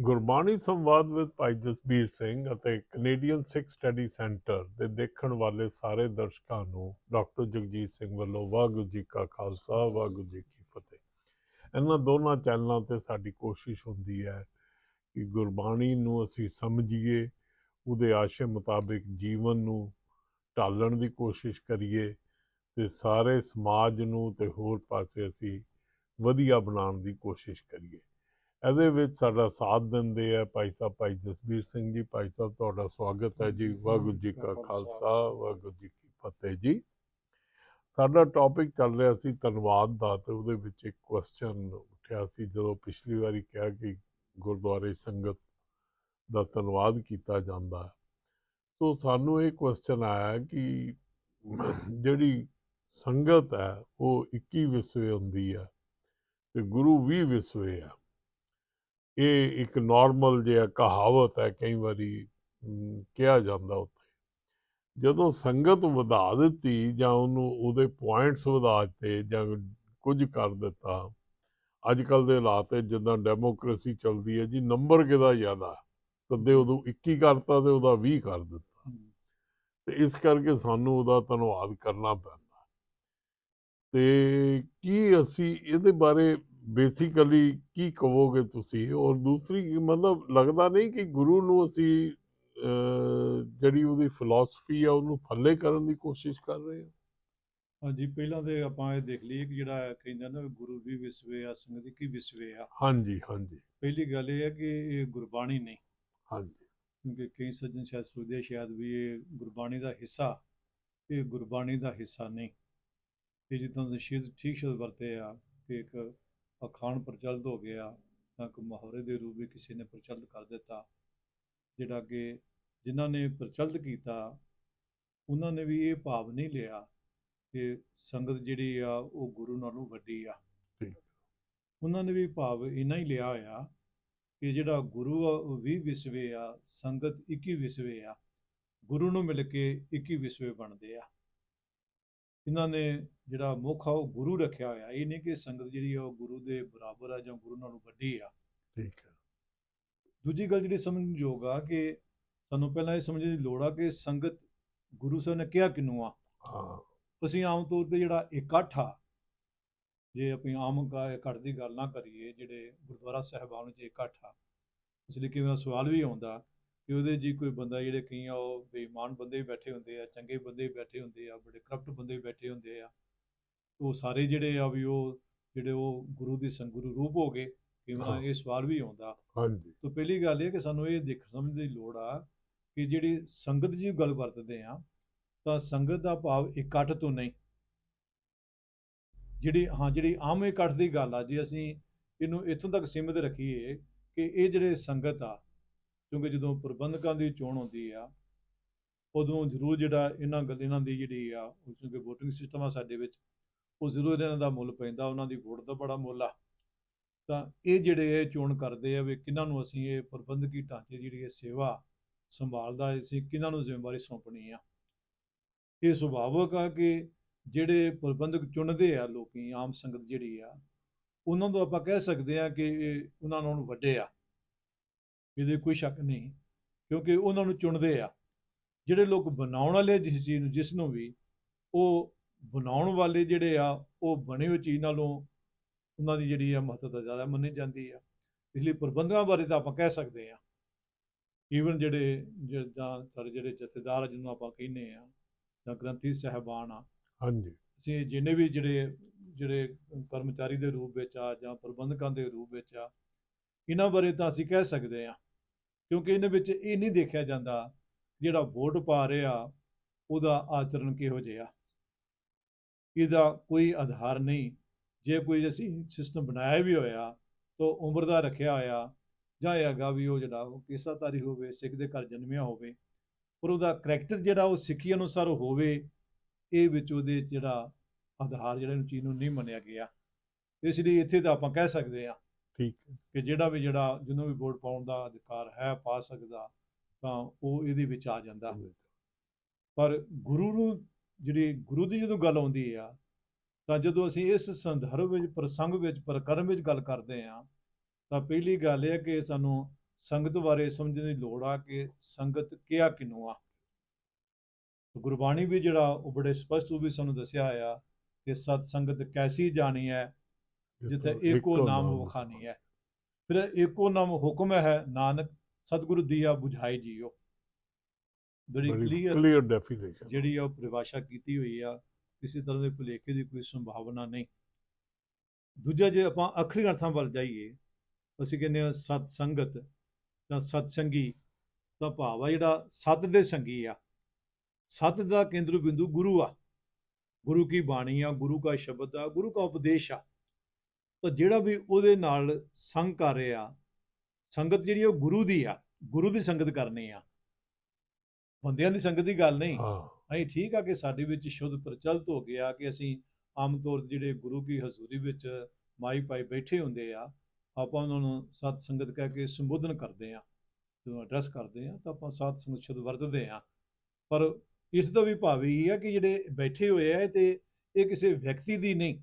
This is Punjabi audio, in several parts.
ਗੁਰਬਾਣੀ ਸੰਵਾਦ ਵਿਦ ਭਾਈ ਜਸਬੀਰ ਸਿੰਘ ਅਤੇ ਕੈਨੇਡੀਅਨ ਸਿੱਖ ਸਟੱਡੀ ਸੈਂਟਰ ਦੇ ਦੇਖਣ ਵਾਲੇ ਸਾਰੇ ਦਰਸ਼ਕਾਂ ਨੂੰ ਡਾਕਟਰ ਜਗਜੀਤ ਸਿੰਘ ਵੱਲੋਂ ਵਾਹਿਗੁਰੂ ਜੀ ਕਾ ਖਾਲਸਾ, ਵਾਹਿਗੁਰੂ ਜੀ ਕੀ ਫਤਿਹ। ਇਹਨਾਂ ਦੋਨਾਂ ਚੈਨਲਾਂ ਤੇ ਸਾਡੀ ਕੋਸ਼ਿਸ਼ ਹੁੰਦੀ ਹੈ ਕਿ ਗੁਰਬਾਣੀ ਨੂੰ ਅਸੀਂ ਸਮਝੀਏ, ਉਹਦੇ ਆਸ਼ੇ ਮੁਤਾਬਿਕ ਜੀਵਨ ਨੂੰ ਢਾਲਣ ਦੀ ਕੋਸ਼ਿਸ਼ ਕਰੀਏ ਤੇ ਸਾਰੇ ਸਮਾਜ ਨੂੰ ਤੇ ਹੋਰ ਪਾਸੇ ਅਸੀਂ ਵਧੀਆ ਬਣਾਉਣ ਦੀ ਕੋਸ਼ਿਸ਼ ਕਰੀਏ। ਇਹਦੇ ਵਿੱਚ ਸਾਡਾ ਸਾਥ ਦਿੰਦੇ ਆ ਭਾਈ ਸਾਹਿਬ ਭਾਈ ਜਸਬੀਰ ਸਿੰਘ ਜੀ ਭਾਈ ਸਾਹਿਬ ਤੁਹਾਡਾ ਸਵਾਗਤ ਹੈ ਜੀ ਵਾਹਿਗੁਰੂ ਜੀ ਕਾ ਖਾਲਸਾ ਵਾਹਿਗੁਰੂ ਜੀ ਕੀ ਫਤਿਹ ਜੀ। ਸਾਡਾ ਟੌਪਿਕ ਚੱਲ ਰਿਹਾ ਸੀ ਧੰਨਵਾਦ ਦਾ ਤੇ ਉਹਦੇ ਵਿੱਚ ਇੱਕ ਕੁਐਸਚਨ ਉੱਠਿਆ ਸੀ ਜਦੋਂ ਪਿਛਲੀ ਵਾਰੀ ਕਿਹਾ ਕਿ ਗੁਰਦੁਆਰੇ ਸੰਗਤ ਦਾ ਧੰਨਵਾਦ ਕੀਤਾ ਜਾਂਦਾ ਸੋ ਸਾਨੂੰ ਇਹ ਕੁਐਸਚਨ ਆਇਆ ਕਿ ਜਿਹੜੀ ਸੰਗਤ ਹੈ ਉਹ 21 ਵਿਸਵੇ ਹੁੰਦੀ ਹੈ ਤੇ ਗੁਰੂ 20 ਵਿਸਵੇ ਆ ਇਹ ਇੱਕ ਨਾਰਮਲ ਜਿਹਾ ਕਹਾਵਤ ਹੈ ਕਈ ਵਾਰੀ ਕਿਹਾ ਜਾਂਦਾ ਉੱਥੇ। ਜਦੋਂ ਸੰਗਤ ਵਧਾ ਦਿੱਤੀ ਜਾਂ ਉਹਨੂੰ ਉਹਦੇ ਪੁਆਇੰਟਸ ਵਧਾ ਦਿੱਤੇ ਜਾਂ ਕੁਝ ਕਰ ਦਿੱਤਾ ਅੱਜ ਕੱਲ ਦੇ ਹਾਲਾਤ ਹੈ ਜਿੱਦਾਂ ਡੈਮੋਕ੍ਰੇਸੀ ਚੱਲਦੀ ਹੈ ਜੀ ਨੰਬਰ ਕਿਹਦਾ ਜ਼ਿਆਦਾ? ਤਦੇ ਉਦੋਂ 21 ਕਰਤਾ ਤੇ ਉਹਦਾ 20 ਕਰ ਦਿੱਤਾ। ਤੇ ਇਸ ਕਰਕੇ ਸਾਨੂੰ ਉਹਦਾ ਧੰਨਵਾਦ ਕਰਨਾ ਪੈਂਦਾ। ਤੇ ਕੀ ਅਸੀਂ ਇਹਦੇ ਬਾਰੇ ਬੇਸਿਕਲੀ ਕੀ ਕਹੋਗੇ ਤੁਸੀਂ? ਔਰ ਦੂਸਰੀ ਕੀ ਮਤਲਬ ਲੱਗਦਾ ਨਹੀਂ ਕਿ ਗੁਰੂ ਨੂੰ ਅਸੀਂ ਜਿਹੜੀ ਉਹਦੀ ਫਿਲਾਸਫੀ ਆ ਉਹਨੂੰ ਥੱਲੇ ਕਰਨ ਦੀ ਕੋਸ਼ਿਸ਼ ਕਰ ਰਹੇ ਹਾਂ? ਹਾਂਜੀ ਪਹਿਲਾਂ ਤੇ ਆਪਾਂ ਇਹ ਦੇਖ ਲਈਏ ਕਿ ਜਿਹੜਾ ਕਹਿੰਦਾ ਨਾ ਗੁਰੂ ਵੀ ਵਿਸਵੇ ਆ ਸੰਗਤ ਕੀ ਵਿਸਵੇ ਆ। ਹਾਂਜੀ ਹਾਂਜੀ। ਪਹਿਲੀ ਗੱਲ ਇਹ ਹੈ ਕਿ ਇਹ ਗੁਰਬਾਣੀ ਨਹੀਂ। ਹਾਂਜੀ। ਕਿਉਂਕਿ ਕਈ ਸੱਜਣ ਸ਼ਾਇਦ ਸੋਚਦੇ ਸ਼ਾਇਦ ਵੀ ਇਹ ਗੁਰਬਾਣੀ ਦਾ ਹਿੱਸਾ ਇਹ ਗੁਰਬਾਣੀ ਦਾ ਹਿੱਸਾ ਨਹੀਂ। ਇਹ ਜਿੱਦਾਂ ਦੇ ਸ਼ਬਦ ਠੀਕ ਸ਼ਬਦ ਵਰਤੇ ਆ ਕਿ ਇੱਕ ਅਖਾਣ ਪ੍ਰਚਲਿਤ ਹੋ ਗਿਆ ਤਾਂ ਕਿ ਮੁਹਾਵਰੇ ਦੇ ਰੂਪ ਵਿੱਚ ਕਿਸੇ ਨੇ ਪ੍ਰਚਲਿਤ ਕਰ ਦਿੱਤਾ ਜਿਹੜਾ ਕਿ ਜਿਨ੍ਹਾਂ ਨੇ ਪ੍ਰਚਲਿਤ ਕੀਤਾ ਉਹਨਾਂ ਨੇ ਵੀ ਇਹ ਭਾਵ ਨਹੀਂ ਲਿਆ ਕਿ ਸੰਗਤ ਜਿਹੜੀ ਆ ਉਹ ਗੁਰੂ ਨਾਲੋਂ ਵੱਡੀ ਆ। ਉਹਨਾਂ ਨੇ ਵੀ ਭਾਵ ਇੰਨਾ ਹੀ ਲਿਆ ਹੋਇਆ ਕਿ ਜਿਹੜਾ ਗੁਰੂ ਆ ਉਹ 20 ਵਿਸਵੇ ਆ ਸੰਗਤ 21 ਵਿਸਵੇ ਆ ਗੁਰੂ ਨੂੰ ਮਿਲ ਕੇ 21 ਵਿਸਵੇ ਬਣਦੇ ਆ ਇਹਨਾਂ ਨੇ ਜਿਹੜਾ ਮੁੱਖ ਆ ਉਹ ਗੁਰੂ ਰੱਖਿਆ ਹੋਇਆ। ਇਹ ਨਹੀਂ ਕਿ ਸੰਗਤ ਜਿਹੜੀ ਆ ਉਹ ਗੁਰੂ ਦੇ ਬਰਾਬਰ ਆ ਜਾਂ ਗੁਰੂ ਨਾਲੋਂ ਵੱਡੀ ਆ। ਠੀਕ ਹੈ ਦੂਜੀ ਗੱਲ ਜਿਹੜੀ ਸਮਝਣ ਯੋਗ ਆ ਕਿ ਸਾਨੂੰ ਪਹਿਲਾਂ ਇਹ ਸਮਝਣ ਦੀ ਲੋੜ ਆ ਕਿ ਸੰਗਤ ਗੁਰੂ ਸਾਹਿਬ ਨੇ ਕਿਹਾ ਕਿਨੂੰ ਆ? ਹਾਂ। ਅਸੀਂ ਆਮ ਤੌਰ ਤੇ ਜਿਹੜਾ ਇਕੱਠ ਆ ਜੇ ਆਪਣੀ ਆਮ ਇਕੱਠ ਦੀ ਗੱਲ ਨਾ ਕਰੀਏ ਜਿਹੜੇ ਗੁਰਦੁਆਰਾ ਸਾਹਿਬਾਨ ਵਿੱਚ ਇਕੱਠ ਆ। ਇਸ ਲਈ ਕਿਵੇਂ ਸਵਾਲ ਵੀ ਆਉਂਦਾ ਕਿ ਉਹਦੇ ਜੀ ਕੋਈ ਬੰਦਾ ਜਿਹੜੇ ਕਈ ਆ ਉਹ ਬੇਈਮਾਨ ਬੰਦੇ ਬੈਠੇ ਹੁੰਦੇ ਆ ਚੰਗੇ ਬੰਦੇ ਬੈਠੇ ਹੁੰਦੇ ਆ ਬੜੇ ਕਰਪਟ ਬੰਦੇ ਬੈਠੇ ਹੁੰਦੇ ਆ। ਉਹ ਸਾਰੇ ਜਿਹੜੇ ਆ ਵੀ ਉਹ ਜਿਹੜੇ ਉਹ ਗੁਰੂ ਦੀ ਸੰਗੁਰੂ ਰੂਪ ਹੋ ਗਏ ਹਾਂ। ਇਹ ਸਵਾਲ ਵੀ ਆਉਂਦਾ। ਹਾਂਜੀ। ਤੋਂ ਪਹਿਲੀ ਗੱਲ ਇਹ ਕਿ ਸਾਨੂੰ ਇਹ ਦੇਖ ਸਮਝਣ ਦੀ ਲੋੜ ਆ ਕਿ ਜਿਹੜੀ ਸੰਗਤ ਜੀ ਗੱਲ ਵਰਤਦੇ ਆ ਤਾਂ ਸੰਗਤ ਦਾ ਭਾਵ ਇਕੱਠ ਤੋਂ ਨਹੀਂ। ਜਿਹੜੀ ਹਾਂ ਜਿਹੜੀ ਆਮ ਇਕੱਠ ਦੀ ਗੱਲ ਆ ਜੇ ਅਸੀਂ ਇਹਨੂੰ ਇੱਥੋਂ ਤੱਕ ਸੀਮਿਤ ਰੱਖੀਏ ਕਿ ਇਹ ਜਿਹੜੇ ਸੰਗਤ ਆ ਕਿਉਂਕਿ ਜਦੋਂ ਪ੍ਰਬੰਧਕਾਂ ਦੀ ਚੋਣ ਹੁੰਦੀ ਆ ਉਦੋਂ ਜ਼ਰੂਰ ਜਿਹੜਾ ਇਹਨਾਂ ਗੱਲ ਇਹਨਾਂ ਦੀ ਜਿਹੜੀ ਆ ਕਿਉਂਕਿ VOTING ਸਿਸਟਮ ਆ ਸਾਡੇ ਵਿੱਚ ਉਹ ਜ਼ਰੂਰ ਇਹਨਾਂ ਦਾ ਮੁੱਲ ਪੈਂਦਾ, ਉਹਨਾਂ ਦੀ ਵੋਟ ਦਾ ਬੜਾ ਮੁੱਲ ਆ। ਤਾਂ ਇਹ ਜਿਹੜੇ ਇਹ ਚੋਣ ਕਰਦੇ ਆ ਵੀ ਕਿਹਨਾਂ ਨੂੰ ਅਸੀਂ ਇਹ ਪ੍ਰਬੰਧਕੀ ਢਾਂਚੇ ਦੀ ਜਿਹੜੀ ਇਹ ਸੇਵਾ ਸੰਭਾਲਦਾ ਅਸੀਂ ਕਿਹਨਾਂ ਨੂੰ ਜ਼ਿੰਮੇਵਾਰੀ ਸੌਂਪਣੀ ਆ। ਇਹ ਸੁਭਾਵਕ ਆ ਕਿ ਜਿਹੜੇ ਪ੍ਰਬੰਧਕ ਚੁਣਦੇ ਆ ਲੋਕੀ, ਆਮ ਸੰਗਤ ਜਿਹੜੀ ਆ, ਉਹਨਾਂ ਤੋਂ ਆਪਾਂ ਕਹਿ ਸਕਦੇ ਆ ਕਿ ਇਹ ਉਹਨਾਂ ਨਾਲੋਂ ਵੱਡੇ ਆ। ਇਹਦੇ ਕੋਈ ਸ਼ੱਕ ਨਹੀਂ, ਕਿਉਂਕਿ ਉਹਨਾਂ ਨੂੰ ਚੁਣਦੇ ਆ। ਜਿਹੜੇ ਲੋਕ ਬਣਾਉਣ ਵਾਲੇ ਜਿਸ ਚੀਜ਼ ਨੂੰ, ਜਿਸ ਨੂੰ ਵੀ, ਉਹ ਬਣਾਉਣ ਵਾਲੇ ਜਿਹੜੇ ਆ ਉਹ ਬਣੇ ਹੋਏ ਚੀਜ਼ ਨਾਲੋਂ ਉਹਨਾਂ ਦੀ ਜਿਹੜੀ ਆ ਮਹੱਤਤਾ ਜ਼ਿਆਦਾ ਮੰਨੀ ਜਾਂਦੀ ਆ। ਇਸ ਲਈ ਪ੍ਰਬੰਧਕਾਂ ਬਾਰੇ ਤਾਂ ਆਪਾਂ ਕਹਿ ਸਕਦੇ ਆ। ਈਵਨ ਜਿਹੜੇ ਜ- ਜਾਂ ਸਾਡੇ ਜਿਹੜੇ ਜਥੇਦਾਰ ਜਿਹਨੂੰ ਆਪਾਂ ਕਹਿੰਦੇ ਆ ਜਾਂ ਗ੍ਰੰਥੀ ਸਹਿਬਾਨ ਆ। ਹਾਂਜੀ। ਅਸੀਂ ਜਿੰਨੇ ਵੀ ਜਿਹੜੇ ਜਿਹੜੇ ਕਰਮਚਾਰੀ ਦੇ ਰੂਪ ਵਿੱਚ ਆ ਜਾਂ ਪ੍ਰਬੰਧਕਾਂ ਦੇ ਰੂਪ ਵਿੱਚ ਆ ਇਹਨਾਂ ਬਾਰੇ ਤਾਂ ਅਸੀਂ ਕਹਿ ਸਕਦੇ ਆ। ਕਿਉਂਕਿ ਇਹਨਾਂ ਵਿੱਚ ਇਹ ਨਹੀਂ ਦੇਖਿਆ ਜਾਂਦਾ ਜਿਹੜਾ ਵੋਟ ਪਾ ਰਿਹਾ ਉਹਦਾ ਆਚਰਣ ਕਿਹੋ ਜਿਹਾ। ਇਹਦਾ ਕੋਈ ਆਧਾਰ ਨਹੀਂ। ਜੇ ਕੋਈ ਅਸੀਂ ਸਿਸਟਮ ਬਣਾਇਆ ਵੀ ਹੋਇਆ ਤਾਂ ਉਮਰ ਦਾ ਰੱਖਿਆ ਹੋਇਆ ਜਾਂ ਇਹ ਹੈਗਾ ਵੀ ਉਹ ਜਿਹੜਾ ਉਹ ਕਿਸਾਤਾਰੀ ਹੋਵੇ ਸਿੱਖ ਦੇ ਘਰ ਜਨਮਿਆ ਹੋਵੇ ਪਰ ਉਹਦਾ ਕਰੈਕਟਰ ਜਿਹੜਾ ਉਹ ਸਿੱਖੀ ਅਨੁਸਾਰ ਹੋਵੇ ਇਹ ਵਿੱਚ ਉਹਦੇ ਜਿਹੜਾ ਆਧਾਰ ਜਿਹੜਾ ਇਹਨੂੰ ਚੀਜ਼ ਨੂੰ ਨਹੀਂ ਮੰਨਿਆ ਗਿਆ। ਇਸ ਲਈ ਇੱਥੇ ਤਾਂ ਆਪਾਂ ਕਹਿ ਸਕਦੇ ਆ ਠੀਕ ਕਿ ਜਿਹੜਾ ਵੀ ਜਿਹੜਾ ਜਿਹਨੂੰ ਵੀ ਵੋਟ ਪਾਉਣ ਦਾ ਅਧਿਕਾਰ ਹੈ ਪਾ ਸਕਦਾ ਤਾਂ ਉਹ ਇਹਦੇ ਵਿੱਚ ਆ ਜਾਂਦਾ। ਪਰ ਗੁਰੂ ਨੂੰ ਜਿਹੜੀ ਗੁਰੂ ਦੀ ਜਦੋਂ ਗੱਲ ਆਉਂਦੀ ਆ ਤਾਂ ਜਦੋਂ ਅਸੀਂ ਇਸ ਸੰਦਰਭ ਵਿੱਚ ਪ੍ਰਸੰਗ ਵਿੱਚ ਪ੍ਰਕਰਮ ਵਿੱਚ ਗੱਲ ਕਰਦੇ ਆ ਤਾਂ ਪਹਿਲੀ ਗੱਲ ਇਹ ਕਿ ਸਾਨੂੰ ਸੰਗਤ ਬਾਰੇ ਸਮਝਣ ਦੀ ਲੋੜ ਆ ਕਿ ਸੰਗਤ ਕਿਹਾ ਕਿਨੂੰ ਆ। ਗੁਰਬਾਣੀ ਵੀ ਜਿਹੜਾ ਉਹ ਬੜੇ ਸਪਸ਼ਟ ਰੂਪ ਵਿੱਚ ਸਾਨੂੰ ਦੱਸਿਆ ਆ ਕਿ ਸਤ ਸੰਗਤ ਕੈਸੀ ਜਾਣੀ ਹੈ ਜਿੱਥੇ ਏਕੋ ਨਾਮ ਵਖਾਨੀ ਹੈ। ਫਿਰ ਏਕੋ ਨਾਮ ਹੁਕਮ ਹੈ ਨਾਨਕ ਸਤਿਗੁਰੂ ਦੀਆ 부ਝਾਈ ਜੀਓ। ਬੜੀ ਕਲੀਅਰ ਕਲੀਅਰ ਡੈਫੀਨੇਸ਼ਨ ਜਿਹੜੀ ਆ ਉਹ ਪਰਿਭਾਸ਼ਾ ਕੀਤੀ ਹੋਈ ਆ ਕਿਸੇ ਤਰ੍ਹਾਂ ਦੇ ਭੁਲੇਖੇ ਦੀ ਕੋਈ ਸੰਭਾਵਨਾ ਨਹੀਂ। ਦੂਜਾ ਜੇ ਆਪਾਂ ਅਖਰੀ ਅਰਥਾਂ ਵੱਲ ਜਾਈਏ ਅਸੀਂ ਕਹਿੰਦੇ ਆ ਸਤ ਸੰਗਤ ਜਾਂ ਸਤ ਸੰਗੀ ਦਾ ਭਾਵ ਆ ਜਿਹੜਾ ਸਤ ਦੇ ਸੰਗੀ ਆ। ਸਤ ਦਾ ਕੇਂਦਰ ਬਿੰਦੂ ਗੁਰੂ ਆ। ਗੁਰੂ ਕੀ ਬਾਣੀ ਆ ਗੁਰੂ ਦਾ ਸ਼ਬਦ ਆ ਗੁਰੂ ਦਾ ਉਪਦੇਸ਼ ਆ। ਤਾਂ ਜਿਹੜਾ ਵੀ ਉਹਦੇ ਨਾਲ ਸੰਗ ਕਰ ਰਿਹਾ ਸੰਗਤ ਜਿਹੜੀ ਉਹ ਗੁਰੂ ਦੀ ਆ ਗੁਰੂ ਦੀ ਸੰਗਤ ਕਰਨੀ ਆ। ਬੰਦਿਆਂ ਦੀ ਸੰਗਤ ਦੀ ਗੱਲ ਨਹੀਂ। ਹਾਂ। ਅਸੀਂ ਠੀਕ ਆ ਕਿ ਸਾਡੇ ਵਿੱਚ ਸ਼ੁੱਧ ਪ੍ਰਚਲਿਤ ਹੋ ਗਿਆ ਕਿ ਅਸੀਂ ਆਮ ਤੌਰ ਜਿਹੜੇ ਗੁਰੂ ਕੀ ਹਜ਼ੂਰੀ ਵਿੱਚ ਮਾਈ ਪਾਈ ਬੈਠੇ ਹੁੰਦੇ ਆ ਆਪਾਂ ਉਹਨਾਂ ਨੂੰ ਸਤ ਸੰਗਤ ਕਹਿ ਕੇ ਸੰਬੋਧਨ ਕਰਦੇ ਆ ਜਦੋਂ ਐਡਰੈਸ ਕਰਦੇ ਆ ਤਾਂ ਆਪਾਂ ਸਤ ਸੰਗਤ ਸ਼ੁੱਧ ਵਰਤਦੇ ਆ। ਪਰ ਇਸ ਦਾ ਵੀ ਭਾਵ ਇਹ ਆ ਕਿ ਜਿਹੜੇ ਬੈਠੇ ਹੋਏ ਆ ਤੇ ਇਹ ਕਿਸੇ ਵਿਅਕਤੀ ਦੀ ਨਹੀਂ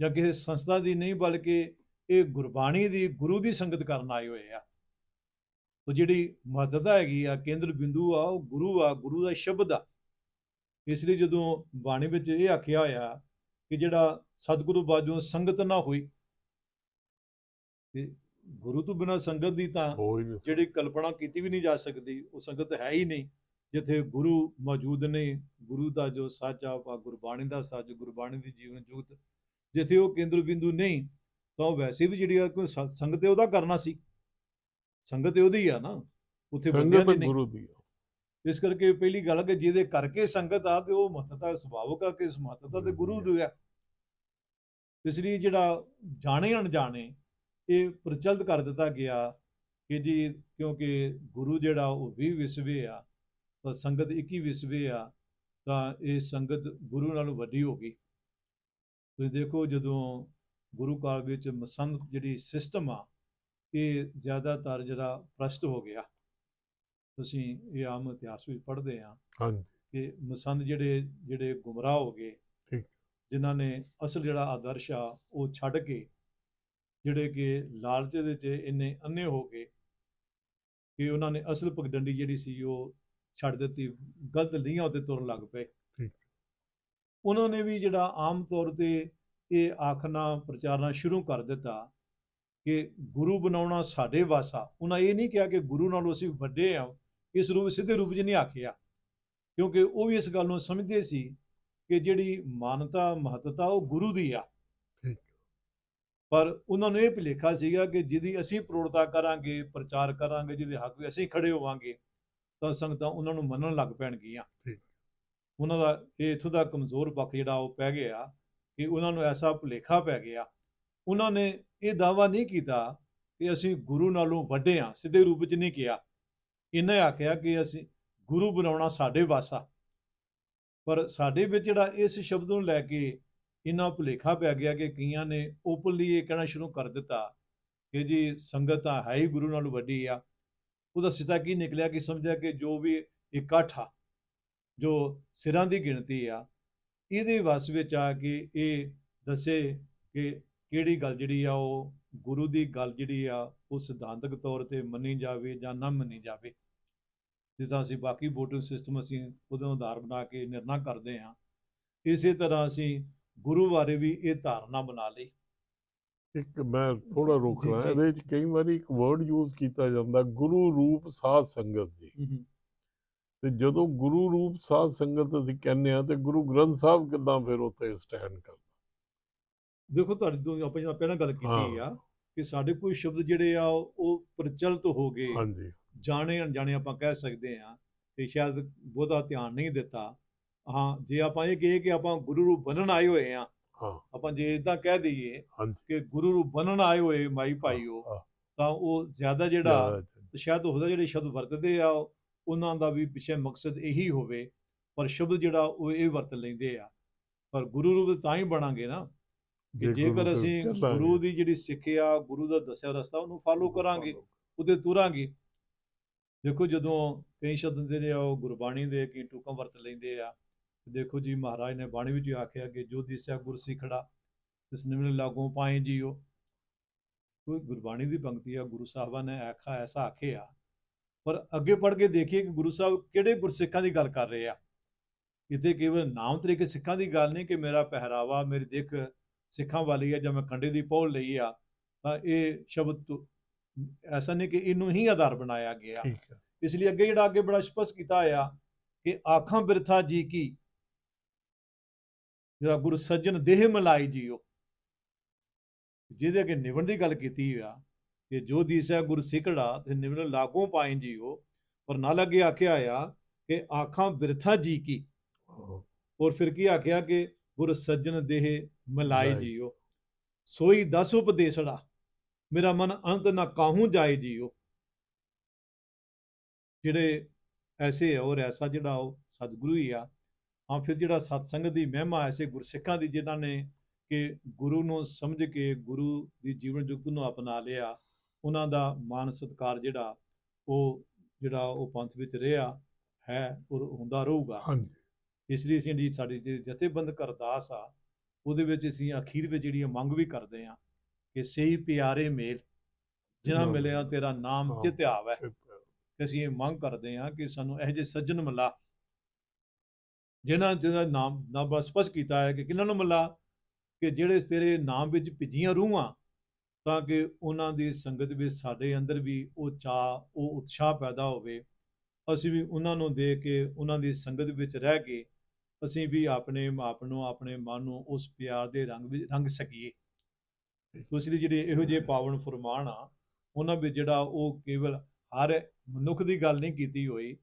ਜਾਂ ਕਿਸੇ ਸੰਸਥਾ ਦੀ ਨਹੀਂ ਬਲਕਿ ਇਹ ਗੁਰਬਾਣੀ ਦੀ ਗੁਰੂ ਦੀ ਸੰਗਤ ਕਰਨ ਆਏ ਹੋਏ ਆ। ਉਹ ਜਿਹੜੀ ਮਹੱਤਤਾ ਹੈਗੀ ਆ ਕੇਂਦਰ ਬਿੰਦੂ ਆ ਉਹ ਗੁਰੂ ਆ ਗੁਰੂ ਦਾ ਸ਼ਬਦ ਆ ਇਸ ਲਈ ਜਦੋਂ ਬਾਣੀ ਵਿੱਚ ਇਹ ਆਖਿਆ ਹੋਇਆ ਕਿ ਜਿਹੜਾ ਸਤਿਗੁਰੂ ਬਾਝੋਂ ਸੰਗਤ ਨਾ ਹੋਈ ਤੇ ਗੁਰੂ ਤੋਂ ਬਿਨਾਂ ਸੰਗਤ ਦੀ ਤਾਂ। ਜਿਹੜੀ ਕਲਪਨਾ ਕੀਤੀ ਵੀ ਨਹੀਂ ਜਾ ਸਕਦੀ ਉਹ ਸੰਗਤ ਹੈ ਹੀ ਨਹੀਂ ਜਿੱਥੇ ਗੁਰੂ ਮੌਜੂਦ ਨੇ ਗੁਰੂ ਦਾ ਜੋ ਸੱਚ ਆ ਵਾ ਗੁਰਬਾਣੀ ਦਾ ਸੱਚ ਗੁਰਬਾਣੀ ਦੀ ਜੀਵਨ ਜੋਤ ਜਿੱਥੇ ਉਹ ਕੇਂਦਰ ਬਿੰਦੂ ਨਹੀਂ ਤਾਂ ਉਹ ਵੈਸੇ ਵੀ ਜਿਹੜੀ ਕੋਈ ਸੰਗਤ ਹੈ ਉਹਦਾ ਕਰਨਾ ਸੀ ਸੰਗਤ ਉਹਦੀ ਆ ਨਾ ਉੱਥੇ ਬੰਦਿਆਂ ਸੰਗਤ ਦੀ ਨਹੀਂ। ਗੁਰੂ ਦੀ ਆ। ਇਸ ਕਰਕੇ ਪਹਿਲੀ ਗੱਲ ਕਿ ਜਿਹਦੇ ਕਰਕੇ ਸੰਗਤ ਆ ਤੇ ਉਹ ਮਹੱਤਤਾ ਸੁਭਾਵਕ ਆ ਕਿ ਇਸ ਮਹੱਤਤਾ ਤੇ ਗੁਰੂ ਦੀ ਆ। ਇਸ ਲਈ ਜਿਹੜਾ ਜਾਣੇ ਅਣਜਾਣੇ ਇਹ ਪ੍ਰਚਲਿਤ ਕਰ ਦਿੱਤਾ ਗਿਆ ਕਿ ਜੀ ਕਿਉਂਕਿ ਗੁਰੂ ਜਿਹੜਾ ਉਹ 20 ਵਿਸਵੇ ਆ ਤਾਂ ਸੰਗਤ 21 ਵਿਸਵੇ ਆ ਤਾਂ ਇਹ ਸੰਗਤ ਗੁਰੂ ਨਾਲੋਂ ਵੱਡੀ ਹੋ ਗਈ। ਤੁਸੀਂ ਦੇਖੋ ਜਦੋਂ ਗੁਰੂ ਕਾਲ ਵਿੱਚ ਮਸੰਦ ਜਿਹੜੀ ਸਿਸਟਮ ਆ ਇਹ ਜ਼ਿਆਦਾਤਰ ਜਿਹੜਾ ਪ੍ਰਸਤ ਹੋ ਗਿਆ ਤੁਸੀਂ ਇਹ ਆਮ ਇਤਿਹਾਸ ਵਿੱਚ ਪੜ੍ਹਦੇ ਆ ਹਾਂਜੀ ਕਿ ਮਸੰਦ ਜਿਹੜੇ ਜਿਹੜੇ ਗੁੰਮਰਾਹ ਹੋ ਗਏ ਠੀਕ। ਜਿਨ੍ਹਾਂ ਨੇ ਅਸਲ ਜਿਹੜਾ ਆਦਰਸ਼ ਆ ਉਹ ਛੱਡ ਕੇ ਜਿਹੜੇ ਕਿ ਲਾਲਚ ਦੇ ਚ ਇੰਨੇ ਅੰਨੇ ਹੋ ਗਏ ਕਿ ਉਹਨਾਂ ਨੇ ਅਸਲ ਪਗਡੰਡੀ ਜਿਹੜੀ ਸੀ ਉਹ ਛੱਡ ਦਿੱਤੀ ਗਲਤ ਲੀਹਾਂ ਉੱਤੇ ਤੁਰਨ ਲੱਗ ਪਏ। ਉਹਨਾਂ ਨੇ ਵੀ ਜਿਹੜਾ ਆਮ ਤੌਰ ਤੇ ਇਹ ਆਖਣਾ ਪ੍ਰਚਾਰਨਾ ਸ਼ੁਰੂ ਕਰ ਦਿੱਤਾ ਕਿ ਗੁਰੂ ਬਣਾਉਣਾ ਸਾਡੇ ਵਾਸਾ। ਉਹਨਾਂ ਇਹ ਨਹੀਂ ਕਿਹਾ ਕਿ ਗੁਰੂ ਨਾਲੋਂ ਅਸੀਂ ਵੱਡੇ ਆ। ਇਸ ਰੂਪ ਸਿੱਧੇ ਰੂਪ 'ਚ ਨਹੀਂ ਆਖਿਆ। ਕਿਉਂਕਿ ਉਹ ਵੀ ਇਸ ਗੱਲ ਨੂੰ ਸਮਝਦੇ ਸੀ ਕਿ ਜਿਹੜੀ ਮਾਨਤਾ ਮਹੱਤਤਾ ਉਹ ਗੁਰੂ ਦੀ ਆ। ਪਰ ਉਹਨਾਂ ਨੂੰ ਇਹ ਭੁਲੇਖਾ ਸੀਗਾ ਕਿ ਜਿਹਦੀ ਅਸੀਂ ਪ੍ਰੋੜਤਾ ਕਰਾਂਗੇ ਪ੍ਰਚਾਰ ਕਰਾਂਗੇ ਜਿਹਦੇ ਹੱਕ ਵਿੱਚ ਅਸੀਂ ਖੜੇ ਹੋਵਾਂਗੇ ਤਾਂ ਸੰਗਤਾਂ ਉਹਨਾਂ ਨੂੰ ਮੰਨਣ ਲੱਗ ਪੈਣਗੀਆਂ। ਉਹਨਾਂ ਦਾ ਇਹ ਇਥੋਂ ਦਾ ਕਮਜ਼ੋਰ ਪੱਖ ਜਿਹੜਾ ਉਹ ਪੈ ਗਿਆ ਕਿ ਉਹਨਾਂ ਨੂੰ ਐਸਾ ਭੁਲੇਖਾ ਪੈ ਗਿਆ ਉਹਨਾਂ ਨੇ ਇਹ ਦਾਵਾ ਨਹੀਂ ਕੀਤਾ ਕਿ ਅਸੀਂ ਗੁਰੂ ਨਾਲੋਂ ਵੱਡੇ ਹਾਂ, ਸਿੱਧੇ ਰੂਪ ਵਿੱਚ ਨਹੀਂ ਕਿਹਾ। ਇਹਨਾਂ ਆਖਿਆ ਕਿ ਅਸੀਂ ਗੁਰੂ ਬਣਾਉਣਾ ਸਾਡੇ ਵਾਸਾ ਪਰ ਸਾਡੇ ਵਿੱਚ ਜਿਹੜਾ ਇਸ ਸ਼ਬਦ ਨੂੰ ਲੈ ਕੇ ਇਹਨਾਂ ਭੁਲੇਖਾ ਪੈ ਗਿਆ ਕਿ ਕਈਆਂ ਨੇ ਓਪਨਲੀ ਇਹ ਕਹਿਣਾ ਸ਼ੁਰੂ ਕਰ ਦਿੱਤਾ ਕਿ ਜੀ ਸੰਗਤ ਆ ਹੈ ਹੀ ਗੁਰੂ ਨਾਲੋਂ ਵੱਡੀ ਆ। ਉਹਦਾ ਸਿੱਧਾ ਕੀ ਨਿਕਲਿਆ ਕਿ ਸਮਝਿਆ ਕਿ ਜੋ ਵੀ ਇਕੱਠ ਆ, ਜੋ ਸਿਰਾਂ ਦੀ ਗਿਣਤੀ ਆ, ਇਹਦੇ ਵਸ ਵਿੱਚ ਆ ਕੇ ਇਹ ਦੱਸੇ ਕਿ ਕਿਹੜੀ ਗੱਲ ਜਿਹੜੀ ਆ ਉਹ ਗੁਰੂ ਦੀ ਗੱਲ ਜਿਹੜੀ ਆ ਉਹ ਸਿਧਾਂਤਕ ਤੌਰ ਤੇ ਮੰਨੀ ਜਾਵੇ ਜਾਂ ਨਾ ਮੰਨੀ ਜਾਵੇ। ਜਿੱਦਾਂ ਅਸੀਂ ਬਾਕੀ VOTING ਸਿਸਟਮ ਅਸੀਂ ਉਹਦਾ ਆਧਾਰ ਬਣਾ ਕੇ ਨਿਰਣਾ ਕਰਦੇ ਹਾਂ। ਇਸੇ ਤਰ੍ਹਾਂ ਅਸੀਂ ਗੁਰੂ ਬਾਰੇ ਵੀ ਇਹ ਧਾਰਨਾ ਬਣਾ ਲਈ। ਇੱਕ ਮੈਂ ਥੋੜਾ ਰੋਕ ਜੀ, ਲਾਂ ਜੀ। ਇਹਦੇ ਵਿੱਚ ਕਈ ਵਾਰੀ ਇੱਕ ਵਰਡ ਯੂਜ਼ ਕੀਤਾ ਜਾਂਦਾ ਗੁਰੂ ਰੂਪ ਸਾਧ ਸੰਗਤ ਜੀ ਤੇ ਜਦੋਂ ਗੁਰੂ ਰੂਪ ਸਾਧ ਸੰਗਤ ਅਸੀਂ ਕਹਿੰਦੇ ਆ ਤੇ ਗੁਰੂ ਗ੍ਰੰਥ ਸਾਹਿਬ ਕਿਦਾਂ ਫਿਰ ਉੱਤੇ ਸਟੈਂਡ ਕਰਦਾ ਦੇਖੋ ਤੁਹਾਡੀ ਤੋਂ ਆਪਾਂ ਜਿਹੜਾ ਪਹਿਲਾਂ ਗੱਲ ਕੀਤੀ। ਆ ਕਿ ਸਾਡੇ ਕੋਈ ਸ਼ਬਦ ਜਿਹੜੇ ਆ ਉਹ ਪ੍ਰਚਲਿਤ ਹੋ ਗਏ। ਹਾਂਜੀ। ਜਾਣੇ ਅਣਜਾਣੇ ਆਪਾਂ ਕਹਿ ਸਕਦੇ ਆ ਕਿ ਸ਼ਾਇਦ ਬਹੁਤਾ ਧਿਆਨ ਨਹੀਂ ਦਿੱਤਾ। ਹਾਂ ਜੇ ਆਪਾਂ ਇਹ ਕਹੀਏ ਕਿ ਆਪਾਂ ਗੁਰੂ ਰੂਪ ਬਣਨ ਆਏ ਹੋਏ ਆ ਹਾਂ। ਆਪਾਂ ਜੇ ਇਦਾਂ ਕਹਿ ਦਈਏ ਕਿ ਗੁਰੂ ਰੂਪ ਬਣਨ ਆਏ ਹੋਏ ਮਾਈ ਭਾਈਓ ਹਾਂ, ਤਾਂ ਉਹ ਜ਼ਿਆਦਾ ਜਿਹੜਾ। ਤੇ ਸ਼ਾਇਦ ਉਹਦਾ ਜਿਹੜੇ ਸ਼ਬਦ ਵਰਤਦੇ ਆ ਉਹਨਾਂ ਦਾ ਵੀ ਪਿੱਛੇ ਮਕਸਦ ਇਹੀ ਹੋਵੇ ਪਰ ਸ਼ਬਦ ਜਿਹੜਾ ਉਹ ਇਹ ਵਰਤ ਲੈਂਦੇ ਆ। ਪਰ ਗੁਰੂ ਰੂਪ ਤਾਂ ਹੀ ਬਣਾਂਗੇ ਨਾ। ਕਿ ਜੇਕਰ ਅਸੀਂ। ਗੁਰੂ ਦੀ ਜਿਹੜੀ ਸਿੱਖਿਆ ਗੁਰੂ ਦਾ ਦੱਸਿਆ ਰਸਤਾ ਉਹਨੂੰ ਫਾਲੋ ਕਰਾਂਗੇ ਉਹਦੇ ਤੁਰਾਂਗੇ। ਦੇਖੋ ਜਦੋਂ ਕਈ ਸ਼ਬਦ ਜਿਹੜੇ ਆ ਉਹ ਗੁਰਬਾਣੀ ਦੇ ਕੀ ਟੁਕਾਂ ਵਰਤ ਲੈਂਦੇ ਆ ਦੇਖੋ ਜੀ ਮਹਾਰਾਜ ਨੇ ਬਾਣੀ ਵਿੱਚ ਆਖਿਆ ਕਿ ਜੋ ਦਿਸਿਆ ਗੁਰ ਸਿਖੜਾ ਤਿਸ ਨਿਮਨ ਲਾਗੋਂ ਪਾਏ ਜੀਓ। ਕੋਈ ਗੁਰਬਾਣੀ ਦੀ ਪੰਕਤੀ ਆ ਗੁਰੂ ਸਾਹਿਬਾਂ ਨੇ ਆਖਾ ਐਸਾ ਆਖਿਆ। ਪਰ ਅੱਗੇ ਪੜ੍ਹ ਕੇ ਦੇਖੀਏ ਕਿ ਗੁਰੂ ਸਾਹਿਬ ਕਿਹੜੇ ਗੁਰਸਿੱਖਾਂ ਦੀ ਗੱਲ ਕਰ ਰਹੇ ਆ। ਇੱਥੇ ਕੇਵਲ ਨਾਮ ਤਰੀਕੇ ਸਿੱਖਾਂ ਦੀ ਗੱਲ ਨਹੀਂ ਕਿ ਮੇਰਾ ਪਹਿਰਾਵਾ ਮੇਰੀ ਦਿੱਖ ਸਿੱਖਾਂ ਵਾਲੀ ਹੈ ਜਾਂ ਮੈਂ ਕੰਡੇ ਦੀ ਪੌਲ ਲਈ ਆ ਤਾਂ ਇਹ ਸ਼ਬਦ ਐਸਾ ਨਹੀਂ ਕਿ ਇਹਨੂੰ ਹੀ ਆਧਾਰ ਬਣਾਇਆ ਗਿਆ। ਇਸ ਲਈ ਅੱਗੇ ਜਿਹੜਾ ਅੱਗੇ ਬੜਾ ਸਪਸ਼ਟ ਕੀਤਾ ਹੋਇਆ ਕਿ ਆਖਾਂ ਬਿਰਥਾ ਜੀ ਕੀ? ਜਿਹੜਾ ਗੁਰੂ ਸੱਜਣ ਦੇਹ ਮਲਾਈ ਜੀਓ। ਜਿਹਦੇ ਅੱਗੇ ਨਿਵਣ ਦੀ ਗੱਲ ਕੀਤੀ ਆ ਕਿ ਜੋ ਦੀਸੈ ਗੁਰ ਸਿਕੜਾ ਤੇ ਨਿਵਣ ਲਾਗੋਂ ਪਾਏ ਜੀਓ। ਪਰ ਨਾਲ ਅੱਗੇ ਆਖਿਆ ਆ ਕਿ ਆਖਾਂ ਬਿਰਥਾ ਜੀ ਕੀ? ਔਰ ਫਿਰ ਕੀ ਆਖਿਆ ਕਿ ਗੁਰ ਸੱਜਣ ਦੇਹ ਮਲਾਈ। ਜੀਓ। ਸੋਈ ਦਸ ਉਪਦੇਸੜਾ ਮੇਰਾ ਮਨ ਅੰਤ ਨਾ ਕਾਹੂ ਜਾਏ ਜੀਓ। ਜਿਹੜੇ ਐਸੇ ਆ ਔਰ ਐਸਾ ਜਿਹੜਾ ਉਹ ਸਤਿਗੁਰੂ ਹੀ ਆ ਹਾਂ ਫਿਰ ਜਿਹੜਾ ਸਤਸੰਗ ਦੀ ਮਹਿਮਾ ਐਸੇ ਗੁਰਸਿੱਖਾਂ ਦੀ ਜਿਨ੍ਹਾਂ ਨੇ ਕਿ ਗੁਰੂ ਨੂੰ ਸਮਝ ਕੇ ਗੁਰੂ ਦੀ ਜੀਵਨ ਜੁਗਤ ਨੂੰ ਅਪਣਾ ਲਿਆ ਉਹਨਾਂ ਦਾ ਮਾਨ ਸਤਕਾਰ ਜਿਹੜਾ ਉਹ ਜਿਹੜਾ ਉਹ ਪੰਥ ਵਿੱਚ ਰਿਹਾ ਹੈ ਔਰ ਹੁੰਦਾ ਰਹੂਗਾ। ਹਾਂਜੀ। ਇਸ ਲਈ ਅਸੀਂ ਜਿਹੜੀ ਸਾਡੀ ਜਥੇਬੰਦਕ ਅਰਦਾਸ ਆ ਉਹਦੇ ਵਿੱਚ ਅਸੀਂ ਅਖੀਰ ਵਿੱਚ ਜਿਹੜੀ ਮੰਗ ਵੀ ਕਰਦੇ ਆ ਕਿ ਸਹੀ ਪਿਆਰੇ ਮੇਲ ਜਿਨ੍ਹਾਂ ਨਾਮ ਮਿਲਿਆ ਤੇਰਾ ਨਾਮ ਨਾਮ ਚਿਤ ਆਵੈ। ਠੀਕ ਹੈ। ਕਿ ਅਸੀਂ ਇਹ ਮੰਗ ਕਰਦੇ ਹਾਂ ਕਿ ਸਾਨੂੰ ਇਹੋ ਜਿਹੇ ਸੱਜਣ ਮਿਲਾ ਜਿਨ੍ਹਾਂ ਜਿਹਦਾ ਨਾਮ ਨਾ ਬਸ ਸਪਸ਼ਟ ਕੀਤਾ ਹੈ ਕਿ ਕਿਹਨਾਂ ਨੂੰ ਮਿਲਾ? ਕਿ ਜਿਹੜੇ ਤੇਰੇ ਨਾਮ ਵਿੱਚ ਭਿੱਜੀਆਂ ਰੂਹਾਂ ਤਾਂ ਕਿ ਉਹਨਾਂ ਦੀ ਸੰਗਤ ਵਿੱਚ ਸਾਡੇ ਅੰਦਰ ਵੀ ਉਹ ਚਾਹ ਉਹ ਉਤਸ਼ਾਹ ਪੈਦਾ ਹੋਵੇ। ਅਸੀਂ ਵੀ ਉਹਨਾਂ ਨੂੰ ਦੇਖ ਕੇ ਉਹਨਾਂ ਦੀ ਸੰਗਤ ਵਿੱਚ ਰਹਿ ਕੇ ਅਸੀਂ ਵੀ ਆਪਣੇ ਆਪ ਨੂੰ ਆਪਣੇ ਮਨ ਨੂੰ ਉਸ ਪਿਆਰ ਦੇ ਰੰਗ ਵਿੱਚ ਰੰਗ ਸਕੀਏ। ਸੋ ਇਸ ਜਿਹੜੇ ਇਹੋ ਜਿਹੇ ਪਾਵਨ ਫਰਮਾਨ ਆ ਉਹਨਾਂ ਵਿੱਚ ਜਿਹੜਾ ਉਹ ਕੇਵਲ ਹਰ ਮਨੁੱਖ ਦੀ ਗੱਲ ਨਹੀਂ ਕੀਤੀ ਹੋਈ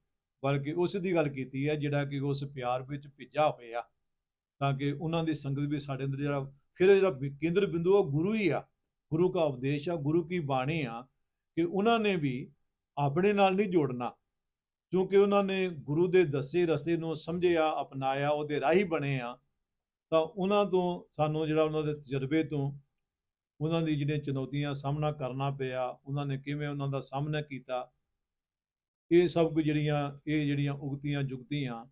ਬਲਕਿ ਉਸ ਦੀ ਗੱਲ ਕੀਤੀ ਹੈ ਜਿਹੜਾ ਕਿ ਉਸ ਪਿਆਰ ਵਿੱਚ ਭਿੱਜਾ ਹੋਇਆ। ਤਾਂ ਕਿ ਉਹਨਾਂ ਦੀ ਸੰਗਤ ਵੀ ਸਾਡੇ ਅੰਦਰ ਜਿਹੜਾ ਫਿਰ ਜਿਹੜਾ ਕੇਂਦਰ ਬਿੰਦੂ ਆ, ਉਹ ਗੁਰੂ ਹੀ ਆ। ਗੁਰੂ ਦਾ ਉਪਦੇਸ਼ ਆ ਗੁਰੂ ਕੀ ਬਾਣੀ ਆ ਕਿ ਉਹਨਾਂ ਨੇ ਵੀ ਆਪਣੇ ਨਾਲ ਨਹੀਂ ਜੋੜਨਾ। ਕਿਉਂਕਿ ਉਹਨਾਂ ਨੇ ਗੁਰੂ ਦੇ ਦੱਸੇ ਰਸਤੇ ਨੂੰ ਸਮਝਿਆ ਅਪਣਾਇਆ ਉਹਦੇ ਰਾਹੀ ਬਣੇ ਆ ਤਾਂ ਉਹਨਾਂ ਤੋਂ ਸਾਨੂੰ ਜਿਹੜਾ ਉਹਨਾਂ ਦੇ ਤਜਰਬੇ ਤੋਂ ਉਹਨਾਂ ਦੀ ਜਿਹੜੀਆਂ ਚੁਣੌਤੀਆਂ ਸਾਹਮਣਾ ਕਰਨਾ ਪਿਆ ਉਹਨਾਂ ਨੇ ਕਿਵੇਂ ਉਹਨਾਂ ਦਾ ਸਾਹਮਣਾ ਕੀਤਾ ਇਹ ਸਭ ਕੁਝ ਜਿਹੜੀਆਂ ਇਹ ਜਿਹੜੀਆਂ ਉਗਤੀਆਂ ਜੁਗਤੀਆਂ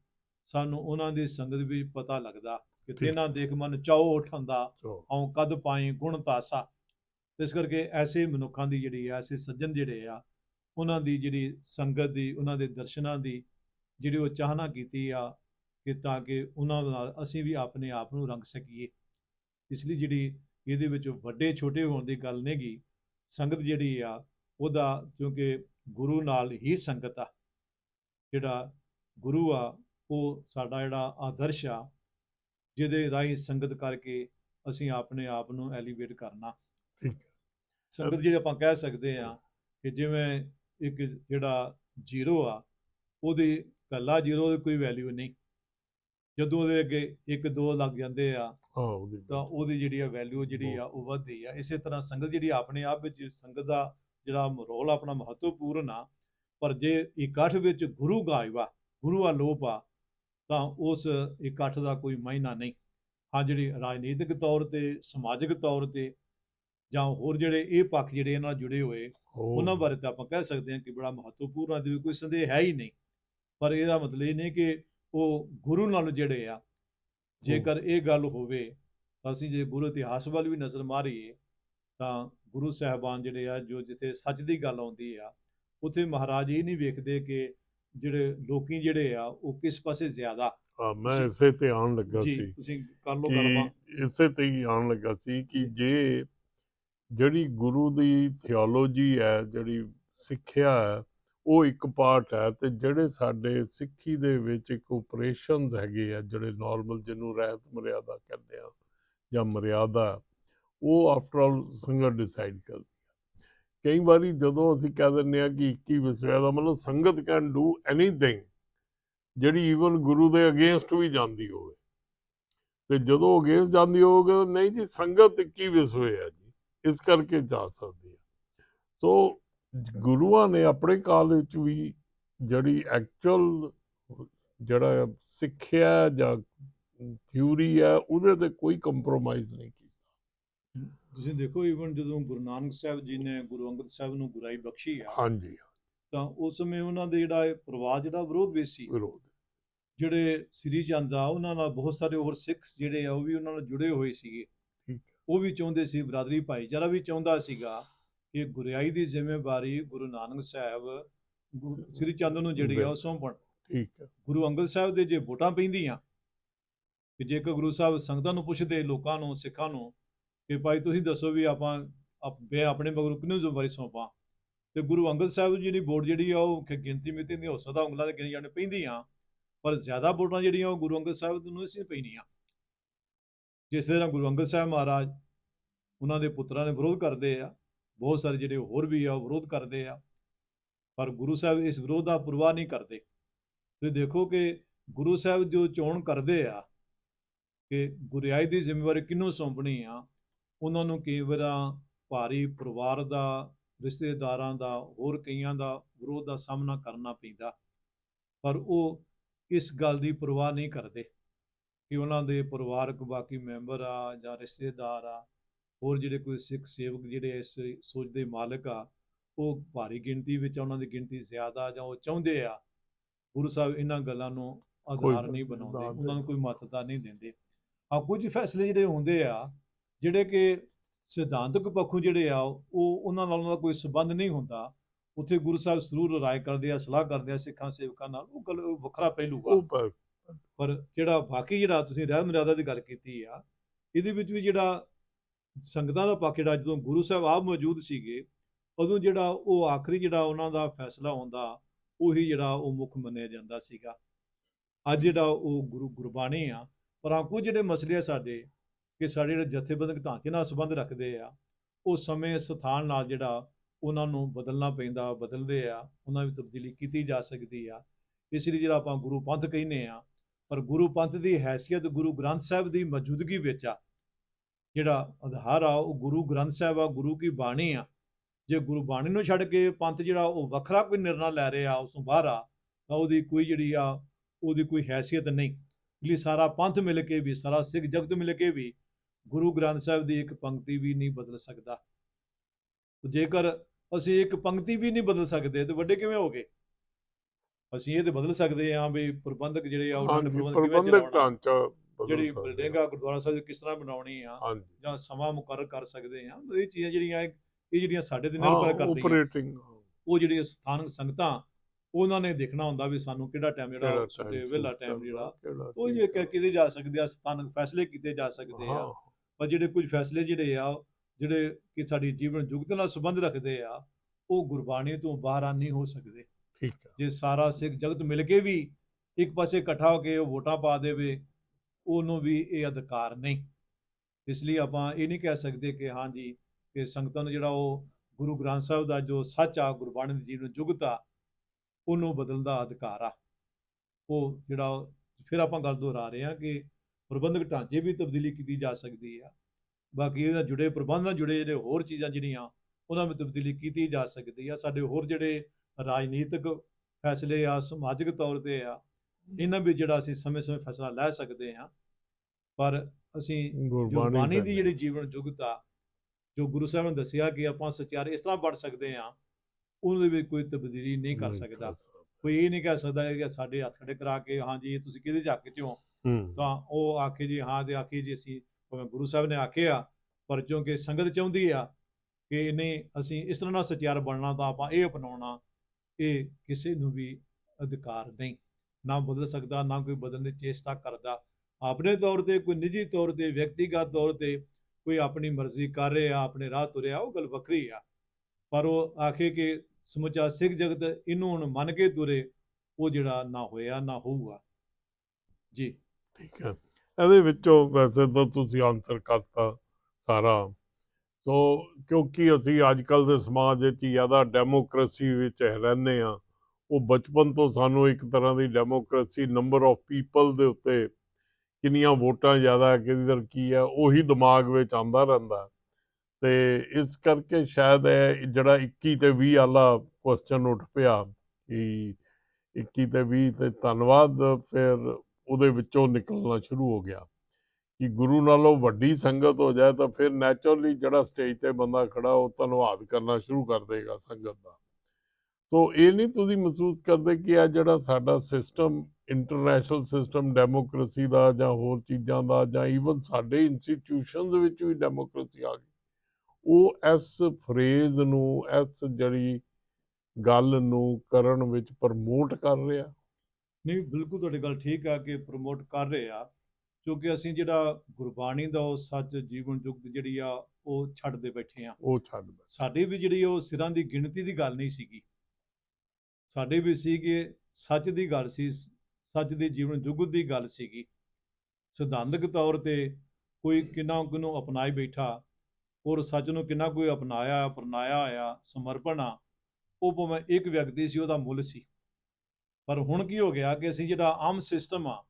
ਸਾਨੂੰ ਉਹਨਾਂ ਦੀ ਸੰਗਤ ਵਿੱਚ ਪਤਾ ਲੱਗਦਾ ਕਿ। ਤੇਨਾ ਦੇਖ ਮਨ ਚਾਓ ਉਠਾਂਦਾ ਔ ਕਦ ਪਾਏ ਗੁਣ ਤਾਸਾ ਇਸ ਕਰਕੇ ਐਸੇ ਮਨੁੱਖਾਂ ਦੀ ਜਿਹੜੀ ਐਸੇ ਸੱਜਣ ਜਿਹੜੇ ਆ ਉਹਨਾਂ ਦੀ ਜਿਹੜੀ ਸੰਗਤ ਦੀ ਉਹਨਾਂ ਦੇ ਦਰਸ਼ਨਾਂ ਦੀ ਜਿਹੜੀ ਉਹ ਚਾਹਨਾ ਕੀਤੀ ਆ ਕਿ ਤਾਂ ਕਿ ਉਹਨਾਂ ਨਾਲ ਅਸੀਂ ਵੀ ਆਪਣੇ ਆਪ ਨੂੰ ਰੰਗ ਸਕੀਏ। ਇਸ ਲਈ ਜਿਹੜੀ ਇਹਦੇ ਵਿੱਚ ਵੱਡੇ ਛੋਟੇ ਹੋਣ ਦੀ ਗੱਲ ਨਹੀਂਗੀ ਸੰਗਤ ਜਿਹੜੀ ਆ ਉਹਦਾ ਕਿਉਂਕਿ ਗੁਰੂ ਨਾਲ ਹੀ ਸੰਗਤ ਆ। ਜਿਹੜਾ ਗੁਰੂ ਆ ਉਹ ਸਾਡਾ ਜਿਹੜਾ ਆਦਰਸ਼ ਆ ਜਿਹਦੇ ਰਾਹੀਂ ਸੰਗਤ ਕਰਕੇ ਅਸੀਂ ਆਪਣੇ ਆਪ ਨੂੰ ਐਲੀਵੇਟ ਕਰਨਾ। ਠੀਕ ਸੰਗਤ ਜਿਹੜੀ ਆਪਾਂ ਕਹਿ ਸਕਦੇ ਆ ਕਿ ਜਿਵੇਂ ਇੱਕ ਜਿਹੜਾ ਜ਼ੀਰੋ ਆ ਉਹਦੀ ਕੱਲਾ ਜ਼ੀਰੋ ਦੀ ਕੋਈ ਵੈਲਿਊ ਨਹੀਂ। ਜਦੋਂ ਉਹਦੇ ਅੱਗੇ 1 2 ਲੱਗ ਜਾਂਦੇ ਆ ਤਾਂ ਉਹਦੀ ਜਿਹੜੀ ਆ ਵੈਲਿਊ ਜਿਹੜੀ ਆ ਉਹ ਵੱਧਦੀ ਆ। ਇਸੇ ਤਰ੍ਹਾਂ ਸੰਗਤ ਜਿਹੜੀ ਆਪਣੇ ਆਪ ਵਿੱਚ ਸੰਗਤ ਦਾ ਜਿਹੜਾ ਰੋਲ ਆਪਣਾ ਮਹੱਤਵਪੂਰਨ ਆ ਪਰ ਜੇ ਇਕੱਠ ਵਿੱਚ ਗੁਰੂ ਗਾਇਵਾ ਗੁਰੂ ਆਲੋਪ ਆ ਤਾਂ ਉਸ ਇਕੱਠ ਦਾ ਕੋਈ ਮਾਇਨਾ ਨਹੀਂ। ਹਾਂ ਜਿਹੜੀ ਰਾਜਨੀਤਿਕ ਤੌਰ ਤੇ ਸਮਾਜਿਕ ਤੌਰ ਤੇ ਜਾਂ ਹੋਰ ਜਿਹੜੇ ਇਹ ਪੱਖ ਜਿਹੜੇ ਇਹਨਾਂ ਨਾਲ ਜੁੜੇ ਹੋਏ ਉਹਨਾਂ ਬਾਰੇ ਤਾਂ ਆਪਾਂ ਕਹਿ ਸਕਦੇ ਹਾਂ ਕਿ ਬੜਾ ਮਹੱਤਵਪੂਰਨ ਵਿੱਚ ਕੋਈ ਸੰਦੇਹ ਹੈ ਹੀ ਨਹੀਂ। ਪਰ ਇਹਦਾ ਮਤਲਬ ਇਹ ਨਹੀਂ ਕਿ ਉਹ ਗੁਰੂ ਨਾਲ ਜਿਹੜੇ ਆ। ਜੇਕਰ ਇਹ ਗੱਲ ਹੋਵੇ ਤਾਂ ਅਸੀਂ ਜੇ ਗੁਰੂ ਇਤਿਹਾਸ ਵੱਲ ਵੀ ਨਜ਼ਰ ਮਾਰੀਏ ਤਾਂ ਗੁਰੂ ਸਾਹਿਬਾਨ ਜਿਹੜੇ ਆ ਜੋ ਜਿੱਥੇ ਸੱਚ ਦੀ ਗੱਲ ਆਉਂਦੀ ਆ ਉੱਥੇ ਮਹਾਰਾਜ ਇਹ ਨਹੀਂ ਵੇਖਦੇ ਕਿ ਜਿਹੜੇ ਲੋਕੀ ਜਿਹੜੇ ਆ ਉਹ ਕਿਸ ਪਾਸੇ ਜ਼ਿਆਦਾ। ਹਾਂ ਮੈਂ ਇਸੇ ਤੇ ਆਉਣ ਲੱਗਾ ਜੀ ਸੀ ਤੁਸੀਂ ਕਰ ਲਓ ਕਿ ਇਸੇ ਤੇ ਹੀ ਆਉਣ ਲੱਗਾ ਸੀ ਕਿ ਜੇ ਜਿਹੜੀ ਗੁਰੂ ਦੀ ਥਿਓਲੋਜੀ ਹੈ, ਜਿਹੜੀ ਸਿੱਖਿਆ ਹੈ, ਉਹ ਇੱਕ ਪਾਰਟ ਹੈ ਤੇ ਜਿਹੜੇ ਸਾਡੇ ਸਿੱਖੀ ਦੇ ਵਿੱਚ ਇੱਕ ਆਪਰੇਸ਼ਨਸ ਹੈਗੇ ਆ, ਜਿਹੜੇ ਨਾਰਮਲ ਜਿਹਨੂੰ ਰਹਿਤ ਮਰਿਆਦਾ ਕਹਿੰਦੇ ਆ ਜਾਂ ਮਰਿਆਦਾ, ਉਹ ਆਫਟਰ ਆਲ ਸੰਗਤ ਡਿਸਾਈਡ ਕਰਦੀ ਹੈ ਕਈ ਵਾਰੀ ਜਦੋਂ ਅਸੀਂ ਕਹਿ ਦਿੰਦੇ ਆ ਕਿ 21 ਵਿਸਵੇ ਦਾ ਮਤਲਬ ਸੰਗਤ ਕੈਨ ਡੂ ਐਨੀਥਿੰਗ ਜਿਹੜੀ ਈਵਨ ਗੁਰੂ ਦੇ ਅਗੇਂਸਟ ਵੀ ਜਾਂਦੀ ਹੋਵੇ। ਤੇ ਜਦੋਂ ਅਗੇਂਸਟ ਜਾਂਦੀ ਹੋਵੇ ਤਾਂ ਨਹੀਂ ਜੀ, ਸੰਗਤ 21 ਵਿਸਵੇ ਹੈ ਇਸ ਕਰਕੇ ਜਾ ਸਕਦੀ ਹੈ ਸੋ ਗੁਰੂਆਂ ਨੇ ਆਪਣੇ ਕਾਲ ਵਿੱਚ ਵੀ ਜਿਹੜੀ ਐਕਚੁਅਲ ਜਿਹੜਾ ਸਿੱਖਿਆ ਜਾਂ ਥਿਊਰੀ ਹੈ ਉਹਦੇ ਤੇ ਕੋਈ ਕੰਪਰੋਮਾਈਜ਼ ਨਹੀਂ ਕੀਤਾ। ਤੁਸੀਂ ਦੇਖੋ ਈਵਨ ਜਦੋਂ ਗੁਰੂ ਨਾਨਕ ਸਾਹਿਬ ਜੀ ਨੇ ਗੁਰੂ ਅੰਗਦ ਸਾਹਿਬ ਨੂੰ ਗੁਰਾਈ ਬਖਸ਼ੀ ਆ ਹਾਂਜੀ ਤਾਂ ਉਸ ਸਮੇਂ ਉਹਨਾਂ ਦੇ ਜਿਹੜਾ ਇਹ ਪਰਿਵਾਰ ਜਿਹੜਾ ਵਿਰੋਧ ਵਿੱਚ ਸੀ ਵਿਰੋਧ। ਜਿਹੜੇ ਸ੍ਰੀ ਚੰਦ ਆ ਉਹਨਾਂ ਨਾਲ ਬਹੁਤ ਸਾਰੇ ਹੋਰ ਸਿੱਖ ਜਿਹੜੇ ਆ ਉਹ ਵੀ ਉਹਨਾਂ ਨਾਲ ਜੁੜੇ ਹੋਏ ਸੀਗੇ। ਉਹ ਵੀ ਚਾਹੁੰਦੇ ਸੀ ਬਰਾਦਰੀ ਭਾਈਚਾਰਾ ਵੀ ਚਾਹੁੰਦਾ ਸੀਗਾ ਕਿ ਗੁਰਿਆਈ ਦੀ ਜ਼ਿੰਮੇਵਾਰੀ ਗੁਰੂ ਨਾਨਕ ਸਾਹਿਬ ਸ੍ਰੀ ਚੰਦ ਨੂੰ ਜਿਹੜੀ ਆ ਉਹ ਸੌਂਪਣ। ਠੀਕ ਹੈ ਗੁਰੂ ਅੰਗਦ ਸਾਹਿਬ ਦੇ ਜੇ ਵੋਟਾਂ ਪੈਂਦੀਆਂ ਕਿ ਜੇਕਰ ਗੁਰੂ ਸਾਹਿਬ ਸੰਗਤਾਂ ਨੂੰ ਪੁੱਛਦੇ ਲੋਕਾਂ ਨੂੰ ਸਿੱਖਾਂ ਨੂੰ ਕਿ ਭਾਈ ਤੁਸੀਂ ਦੱਸੋ ਵੀ ਆਪਾਂ ਆਪਣੇ ਮਗਰੋਂ ਕਿਹਨੂੰ ਜ਼ਿੰਮੇਵਾਰੀ ਸੌਂਪਾਂ? ਤੇ ਗੁਰੂ ਅੰਗਦ ਸਾਹਿਬ ਜੀ ਦੀ ਵੋਟ ਜਿਹੜੀ ਆ ਉਹ ਗਿਣਤੀ ਮਿਤੀ ਨਹੀਂ ਹੋ ਸਕਦਾ ਉਂਗਲਾਂ ਤੇ ਗਿਣੀ ਜਾਣੀ ਪੈਂਦੀਆਂ ਪਰ ਜ਼ਿਆਦਾ ਵੋਟਾਂ ਜਿਹੜੀਆਂ ਉਹ ਗੁਰੂ ਅੰਗਦ ਸਾਹਿਬ ਨੂੰ ਸੀ ਪੈਣੀਆਂ। ਜਿਸ ਤਰ੍ਹਾਂ ਗੁਰੂ ਅੰਗਦ ਸਾਹਿਬ ਮਹਾਰਾਜ ਉਹਨਾਂ ਦੇ ਪੁੱਤਰਾਂ ਨੇ ਵਿਰੋਧ ਕਰਦੇ ਆ, ਬਹੁਤ ਸਾਰੇ ਜਿਹੜੇ ਹੋਰ ਵੀ ਆ ਉਹ ਵਿਰੋਧ ਕਰਦੇ ਆ, ਪਰ ਗੁਰੂ ਸਾਹਿਬ ਇਸ ਵਿਰੋਧ ਦਾ ਪਰਵਾਹ ਨਹੀਂ ਕਰਦੇ। ਤੁਸੀਂ ਦੇਖੋ ਕਿ ਗੁਰੂ ਸਾਹਿਬ ਜੋ ਚੋਣ ਕਰਦੇ ਆ ਕਿ ਗੁਰਿਆਈ ਦੀ ਜ਼ਿੰਮੇਵਾਰੀ ਕਿਹਨੂੰ ਸੌਂਪਣੀ ਆ, ਉਹਨਾਂ ਨੂੰ ਕਈ ਵਾਰਾਂ ਭਾਰੀ ਪਰਿਵਾਰ ਦਾ, ਰਿਸ਼ਤੇਦਾਰਾਂ ਦਾ, ਹੋਰ ਕਈਆਂ ਦਾ ਵਿਰੋਧ ਦਾ ਸਾਹਮਣਾ ਕਰਨਾ ਪੈਂਦਾ, ਪਰ ਉਹ ਇਸ ਗੱਲ ਦੀ ਪਰਵਾਹ ਨਹੀਂ ਕਰਦੇ। ਕਿ ਉਹਨਾਂ ਦੇ ਪਰਿਵਾਰਕ ਬਾਕੀ ਮੈਂਬਰ ਆ ਜਾਂ ਰਿਸ਼ਤੇਦਾਰ ਆ ਹੋਰ ਜਿਹੜੇ ਕੋਈ ਸਿੱਖ ਸੇਵਕ ਜਿਹੜੇ ਇਸ ਸੋਚ ਦੇ ਮਾਲਕ ਆ ਉਹ ਭਾਰੀ ਗਿਣਤੀ ਵਿੱਚ ਉਹਨਾਂ ਦੀ ਗਿਣਤੀ ਜ਼ਿਆਦਾ ਜਾਂ ਉਹ ਚਾਹੁੰਦੇ ਆ ਗੁਰੂ ਸਾਹਿਬ ਇਹਨਾਂ ਗੱਲਾਂ ਨੂੰ ਆਧਾਰ ਨਹੀਂ ਬਣਾਉਂਦੇ। ਉਹਨਾਂ ਨੂੰ ਕੋਈ ਮਹੱਤਤਾ ਨਹੀਂ ਦਿੰਦੇ। ਆ ਕੁਝ ਫੈਸਲੇ ਜਿਹੜੇ ਹੁੰਦੇ ਆ ਜਿਹੜੇ ਕਿ ਸਿਧਾਂਤਕ ਪੱਖੋਂ ਜਿਹੜੇ ਆ ਉਹ ਉਹਨਾਂ ਨਾਲ ਉਹਨਾਂ ਦਾ ਕੋਈ ਸਬੰਧ ਨਹੀਂ ਹੁੰਦਾ। ਉੱਥੇ ਗੁਰੂ ਸਾਹਿਬ ਜ਼ਰੂਰ ਰਾਏ ਕਰਦੇ ਆ ਸਲਾਹ ਕਰਦੇ ਆ ਸਿੱਖਾਂ ਸੇਵਕਾਂ ਨਾਲ ਉਹ ਗੱਲ ਵੱਖਰਾ ਪਹਿਲੂ ਆ। ਪਰ ਜਿਹੜਾ ਬਾਕੀ ਜਿਹੜਾ ਤੁਸੀਂ ਰਹਿਤ ਮਰਿਆਦਾ ਦੀ ਗੱਲ ਕੀਤੀ ਆ, ਇਹਦੇ ਵਿੱਚ ਵੀ ਜਿਹੜਾ ਸੰਗਤਾਂ ਦਾ ਪੱਖ ਜਿਹੜਾ ਜਦੋਂ ਗੁਰੂ ਸਾਹਿਬ ਆਪ ਮੌਜੂਦ ਸੀਗੇ, ਉਦੋਂ ਜਿਹੜਾ ਉਹ ਆਖਰੀ ਜਿਹੜਾ ਉਹਨਾਂ ਦਾ ਫੈਸਲਾ ਹੁੰਦਾ ਉਹੀ ਜਿਹੜਾ ਉਹ ਮੁੱਖ ਮੰਨਿਆ ਜਾਂਦਾ ਸੀਗਾ। ਅੱਜ ਜਿਹੜਾ ਉਹ ਗੁਰੂ ਗੁਰਬਾਣੀ ਆ, ਪਰ ਆ ਕੁਝ ਜਿਹੜੇ ਮਸਲੇ ਆ ਸਾਡੇ, ਕਿ ਸਾਡੇ ਜਿਹੜੇ ਜਥੇਬੰਦਕ ਢਾਂਚੇ ਨਾਲ ਸੰਬੰਧ ਰੱਖਦੇ ਆ, ਉਹ ਸਮੇਂ ਸਥਾਨ ਨਾਲ ਜਿਹੜਾ ਉਹਨਾਂ ਨੂੰ ਬਦਲਣਾ ਪੈਂਦਾ, ਬਦਲਦੇ ਆ, ਉਹਨਾਂ ਵਿੱਚ ਤਬਦੀਲੀ ਕੀਤੀ ਜਾ ਸਕਦੀ ਆ। ਇਸ ਲਈ ਜਿਹੜਾ ਆਪਾਂ ਗੁਰੂ ਪੰਥ ਕਹਿੰਦੇ ਆ ਪਰ ਗੁਰੂ ਪੰਥ ਦੀ ਹੈਸੀਅਤ ਗੁਰੂ ਗ੍ਰੰਥ ਸਾਹਿਬ ਦੀ ਮੌਜੂਦਗੀ ਵਿੱਚ ਆ। ਜਿਹੜਾ ਆਧਾਰ ਆ, ਉਹ ਗੁਰੂ ਗ੍ਰੰਥ ਸਾਹਿਬ ਆ, ਗੁਰੂ ਕੀ ਬਾਣੀ ਆ। ਜੇ ਗੁਰੂ ਬਾਣੀ ਨੂੰ ਛੱਡ ਕੇ ਪੰਥ ਜਿਹੜਾ ਉਹ ਵੱਖਰਾ ਕੋਈ ਨਿਰਣਾ ਲੈ ਰਿਹਾ ਉਸ ਤੋਂ ਬਾਹਰ ਆ, ਤਾਂ ਉਹਦੀ ਕੋਈ ਜਿਹੜੀ ਆ, ਉਹਦੀ ਕੋਈ ਹੈਸੀਅਤ ਨਹੀਂ। ਲਈ ਸਾਰਾ ਪੰਥ ਮਿਲ ਕੇ ਵੀ, ਸਾਰਾ ਸਿੱਖ ਜਗਤ ਮਿਲ ਕੇ ਵੀ ਗੁਰੂ ਗ੍ਰੰਥ ਸਾਹਿਬ ਦੀ ਇੱਕ ਪੰਕਤੀ ਵੀ ਨਹੀਂ ਬਦਲ ਸਕਦਾ। ਜੇਕਰ ਅਸੀਂ ਇੱਕ ਪੰਕਤੀ ਵੀ ਨਹੀਂ ਬਦਲ ਸਕਦੇ, ਤੇ ਵੱਡੇ ਕਿਵੇਂ ਹੋਗੇ ਅਸੀਂ ਇਹ ਤੇ ਬਦਲ ਸਕਦੇ ਹਾਂ ਵੀ ਪ੍ਰਬੰਧਕ ਜਿਹੜੇ ਆ ਉਹਨਾਂ ਨੇ ਹਾਂਜੀ ਪ੍ਰਬੰਧ ਕਿਵੇਂ ਪ੍ਰਬੰਧਕ ਢਾਂਚਾ ਜਿਹੜੀ ਬਿਲਡਿੰਗ ਆ ਗੁਰਦੁਆਰਾ ਸਾਹਿਬ ਕਿਸ ਤਰ੍ਹਾਂ ਬਣਾਉਣੀ ਆ ਜਾਂ ਸਮਾਂ ਮੁਕਰਰ ਕਰ ਸਕਦੇ ਆ ਇਹ ਚੀਜ਼ਾਂ ਜਿਹੜੀਆਂ ਇਹ ਜਿਹੜੀਆਂ ਸਾਡੇ ਤੇ ਨਿਰਭਰ ਕਰਦੀਆਂ। ਆਪਰੇਟਿੰਗ ਉਹ ਜਿਹੜੀਆਂ ਸਥਾਨਕ ਸੰਗਤਾਂ ਉਹਨਾਂ ਨੇ ਦੇਖਣਾ ਹੁੰਦਾ ਵੀ ਸਾਨੂੰ ਕਿਹੜਾ ਟਾਈਮ ਜਿਹੜਾ ਸਾਡੇ ਵਿਹਲਾ ਟਾਈਮ ਜਿਹੜਾ ਉਹ ਜੇ ਕਿ- ਕੀਤੇ ਜਾ ਸਕਦੇ ਆ ਸਥਾਨਕ ਫੈਸਲੇ ਕੀਤੇ ਜਾ ਸਕਦੇ ਆ। ਪਰ ਜਿਹੜੇ ਕੁਝ ਫੈਸਲੇ ਜਿਹੜੇ ਆ ਜਿਹੜੇ ਕਿ ਸਾਡੀ ਜੀਵਨ ਜੁਗਤ ਨਾਲ ਸੰਬੰਧ ਰੱਖਦੇ ਆ ਉਹ ਗੁਰਬਾਣੀ ਤੋਂ ਬਾਹਰ ਆ ਨਹੀਂ ਹੋ ਸਕਦੇ। ਠੀਕ ਹੈ ਜੇ ਸਾਰਾ ਸਿੱਖ ਜਗਤ ਮਿਲ ਕੇ ਵੀ ਇੱਕ ਪਾਸੇ ਇਕੱਠਾ ਹੋ ਕੇ ਉਹ ਵੋਟਾਂ ਪਾ ਦੇਵੇ, ਉਹਨੂੰ ਵੀ ਇਹ ਅਧਿਕਾਰ ਨਹੀਂ। ਇਸ ਲਈ ਆਪਾਂ ਇਹ ਨਹੀਂ ਕਹਿ ਸਕਦੇ ਕਿ ਹਾਂਜੀ ਕਿ ਸੰਗਤਾਂ ਨੂੰ ਜਿਹੜਾ ਉਹ ਗੁਰੂ ਗ੍ਰੰਥ ਸਾਹਿਬ ਦਾ ਜੋ ਸੱਚ ਆ, ਗੁਰਬਾਣੀ ਜੀ ਨੂੰ ਜੁਗਤ ਆ, ਉਹਨੂੰ ਬਦਲਣ ਦਾ ਅਧਿਕਾਰ ਆ। ਉਹ ਜਿਹੜਾ ਫਿਰ ਆਪਾਂ ਗੱਲ ਦੁਹਰਾ ਰਹੇ ਹਾਂ ਕਿ ਪ੍ਰਬੰਧਕ ਢਾਂਚੇ ਵੀ ਤਬਦੀਲੀ ਕੀਤੀ ਜਾ ਸਕਦੀ ਆ। ਬਾਕੀ ਇਹਦੇ ਨਾਲ ਜੁੜੇ ਪ੍ਰਬੰਧ ਨਾਲ ਜੁੜੇ ਜਿਹੜੇ ਹੋਰ ਚੀਜ਼ਾਂ ਜਿਹੜੀਆਂ, ਉਹਨਾਂ ਵਿੱਚ ਤਬਦੀਲੀ ਕੀਤੀ ਜਾ ਸਕਦੀ ਆ। ਸਾਡੇ ਹੋਰ ਜਿਹੜੇ ਰਾਜਨੀਤਿਕ ਫੈਸਲੇ ਆ ਸਮਾਜਿਕ ਤੌਰ ਤੇ ਆ ਇਹਨਾਂ ਵਿੱਚ ਜਿਹੜਾ ਅਸੀਂ ਸਮੇਂ-ਸਮੇਂ ਫੈਸਲਾ ਲੈ ਸਕਦੇ ਹਾਂ ਪਰ ਅਸੀਂ ਜੋ ਗੁਰਬਾਣੀ ਬਾਣੀ ਦਾ ਜਿਹੜੀ ਜੀਵਨ ਜੁਗਤਾ ਜੋ ਗੁਰੂ ਸਾਹਿਬ ਨੇ ਦੱਸਿਆ ਕਿ ਆਪਾਂ ਸੱਚਾਰੇ ਇਸ ਤਰ੍ਹਾਂ ਬੜ ਸਕਦੇ ਹਾਂ ਉਹਦੇ ਵਿੱਚ ਕੋਈ ਤਬਦੀਲੀ ਨਹੀਂ ਕਰ ਸਕਦਾ। ਕੋਈ ਇਹ ਨਹੀਂ ਕਹਿ ਸਕਦਾ ਕਿ ਸਾਡੇ ਹੱਥ ਖੜੇ ਕਰਾ ਕੇ ਹਾਂਜੀ ਤੁਸੀਂ ਕਿਹਦੇ ਝੱਕ ਚ? ਹੋ। ਹੂੰ ਤਾਂ ਉਹ ਆਖੇ ਜੀ ਹਾਂ ਤੇ ਆਖੇ ਜੀ ਅਸੀਂ ਭਾਵੇਂ ਗੁਰੂ ਸਾਹਿਬ ਨੇ ਆਖਿਆ ਪਰ ਕਿਉਂਕਿ ਸੰਗਤ ਚਾਹੁੰਦੀ ਆ ਕਿ ਨਹੀਂ ਅਸੀਂ ਇਸ ਤਰ੍ਹਾਂ ਨਾਲ ਸਚਿਆਰ ਬਣਨਾ ਤਾਂ ਆਪਾਂ ਇਹ ਅਪਣਾਉਣਾ ਇਹ ਕਿਸੇ ਨੂੰ ਵੀ ਅਧਿਕਾਰ ਨਹੀਂ, ਨਾ ਬਦਲ ਸਕਦਾ, ਨਾ ਕੋਈ ਬਦਲਣ ਦੀ ਚੇਸ਼ਟਾ ਕਰਦਾ। ਆਪਣੇ ਤੌਰ ਤੇ, ਕੋਈ ਨਿੱਜੀ ਤੌਰ ਤੇ, ਵਿਅਕਤੀਗਤ ਤੌਰ ਤੇ ਕੋਈ ਆਪਣੀ ਮਰਜ਼ੀ ਕਰ ਰਿਹਾ, ਆਪਣੇ ਰਾਹ ਤੁਰਿਆ, ਉਹ ਗੱਲ ਵੱਖਰੀ ਆ। ਪਰ ਉਹ ਆਖੇ ਕਿ ਸਮੁੱਚਾ ਸਿੱਖ ਜਗਤ ਇਹਨੂੰ ਹੁਣ ਮੰਨ ਕੇ ਤੁਰੇ, ਉਹ ਜਿਹੜਾ ਨਾ ਹੋਇਆ, ਨਾ ਹੋਊਗਾ। ਜੀ। ਠੀਕ ਹੈ। ਇਹਦੇ ਵਿੱਚੋਂ ਵੈਸੇ ਤਾਂ ਤੁਸੀਂ ਆਨਸਰ ਕਰਤਾ ਸਾਰਾ। ਸੋ ਕਿਉਂਕਿ ਅਸੀਂ ਅੱਜ ਕੱਲ ਦੇ ਸਮਾਜ ਵਿੱਚ ਜ਼ਿਆਦਾ ਡੈਮੋਕ੍ਰੇਸੀ ਵਿੱਚ ਰਹਿੰਦੇ ਆ ਉਹ ਬਚਪਨ ਤੋਂ ਸਾਨੂੰ ਇੱਕ ਤਰ੍ਹਾਂ ਦੀ ਡੈਮੋਕ੍ਰੇਸੀ ਨੰਬਰ ਆਫ ਪੀਪਲ ਦੇ ਉੱਤੇ ਕਿੰਨੀਆਂ ਵੋਟਾਂ ਜ਼ਿਆਦਾ ਕਿਹਦੀ ਦਰ ਕੀ ਹੈ, ਉਹੀ ਦਿਮਾਗ ਵਿੱਚ ਆਉਂਦਾ ਰਹਿੰਦਾ ਤੇ ਇਸ ਕਰਕੇ ਸ਼ਾਇਦ ਇਹ ਜਿਹੜਾ 21 ਤੇ 20 ਵਾਲਾ ਕੁਐਸਚਨ ਉੱਠ ਪਿਆ ਕਿ 21 ਤੇ 20 ਤੇ ਧੰਨਵਾਦ, ਫਿਰ ਉਹਦੇ ਵਿੱਚੋਂ ਨਿਕਲਣਾ ਸ਼ੁਰੂ ਹੋ ਗਿਆ। ਕਿ ਗੁਰੂ ਨਾਲੋਂ ਵੱਡੀ ਸੰਗਤ ਹੋ ਜਾਏ ਤਾਂ ਫਿਰ ਨੈਚੁਰਲੀ ਜਿਹੜਾ ਸਟੇਜ ਤੇ ਬੰਦਾ ਖੜਾ, ਉਹ ਧੰਨਵਾਦ ਕਰਨਾ ਸ਼ੁਰੂ ਕਰ ਦੇਗਾ ਸੰਗਤ ਦਾ। ਸੋ ਇਹ ਨਹੀਂ ਤੁਸੀਂ ਮਹਿਸੂਸ ਕਰਦੇ ਕਿ ਇਹ ਜਿਹੜਾ ਸਾਡਾ ਸਿਸਟਮ ਇੰਟਰਨੈਸ਼ਨਲ ਸਿਸਟਮ ਡੈਮੋਕ੍ਰੇਸੀ ਦਾ ਜਾਂ ਹੋਰ ਚੀਜ਼ਾਂ ਦਾ ਜਾਂ ਈਵਨ ਸਾਡੇ ਇੰਸਟੀਟਿਊਸ਼ਨਸ ਵਿੱਚ ਵੀ ਡੈਮੋਕ੍ਰੇਸੀ ਆ ਗਈ, ਉਹ ਇਸ ਫਰੇਜ਼ ਨੂੰ, ਇਸ ਜਿਹੜੀ ਗੱਲ ਨੂੰ ਕਰਨ ਵਿੱਚ ਪ੍ਰਮੋਟ ਕਰ ਰਿਹਾ। ਨਹੀਂ, ਬਿਲਕੁਲ ਤੁਹਾਡੀ ਗੱਲ ਠੀਕ ਆ ਕਿ ਪ੍ਰਮੋਟ ਕਰ ਰਹੇ ਆ। ਕਿਉਂਕਿ ਅਸੀਂ ਜਿਹੜਾ ਗੁਰਬਾਣੀ ਦਾ ਉਹ ਸੱਚ ਜੀਵਨ ਜੁਗਤ ਜਿਹੜੀ ਆ ਉਹ ਛੱਡਦੇ ਬੈਠੇ ਆ। ਉਹ ਛੱਡ ਬੈ ਸਾਡੀ ਵੀ ਜਿਹੜੀ ਉਹ ਸਿਰਾਂ ਦੀ ਗਿਣਤੀ ਦੀ ਗੱਲ ਨਹੀਂ ਸੀਗੀ। ਸਾਡੇ ਵੀ ਸੀਗੇ ਸੱਚ ਦੀ ਗੱਲ ਸੀ ਸੱਚ ਦੇ ਜੀਵਨ ਜੁਗਤ ਦੀ ਗੱਲ ਸੀਗੀ। ਸਿਧਾਂਤਕ ਤੌਰ ਤੇ ਕੋਈ ਕਿੰਨਾ ਕਿਨੂੰ ਅਪਣਾਈ ਬੈਠਾ ਔਰ ਸੱਚ ਨੂੰ ਕਿੰਨਾ ਕੋਈ ਅਪਣਾਇਆ ਅਪਣਾਇਆ ਆ ਸਮਰਪਣ ਆ ਉਹ ਭਾਵੇਂ ਇੱਕ ਵਿਅਕਤੀ ਸੀ ਉਹਦਾ ਮੁੱਲ ਸੀ। ਪਰ ਹੁਣ ਕੀ ਹੋ ਗਿਆ ਕਿ ਅਸੀਂ ਜਿਹੜਾ ਆਮ ਸਿਸਟਮ ਆ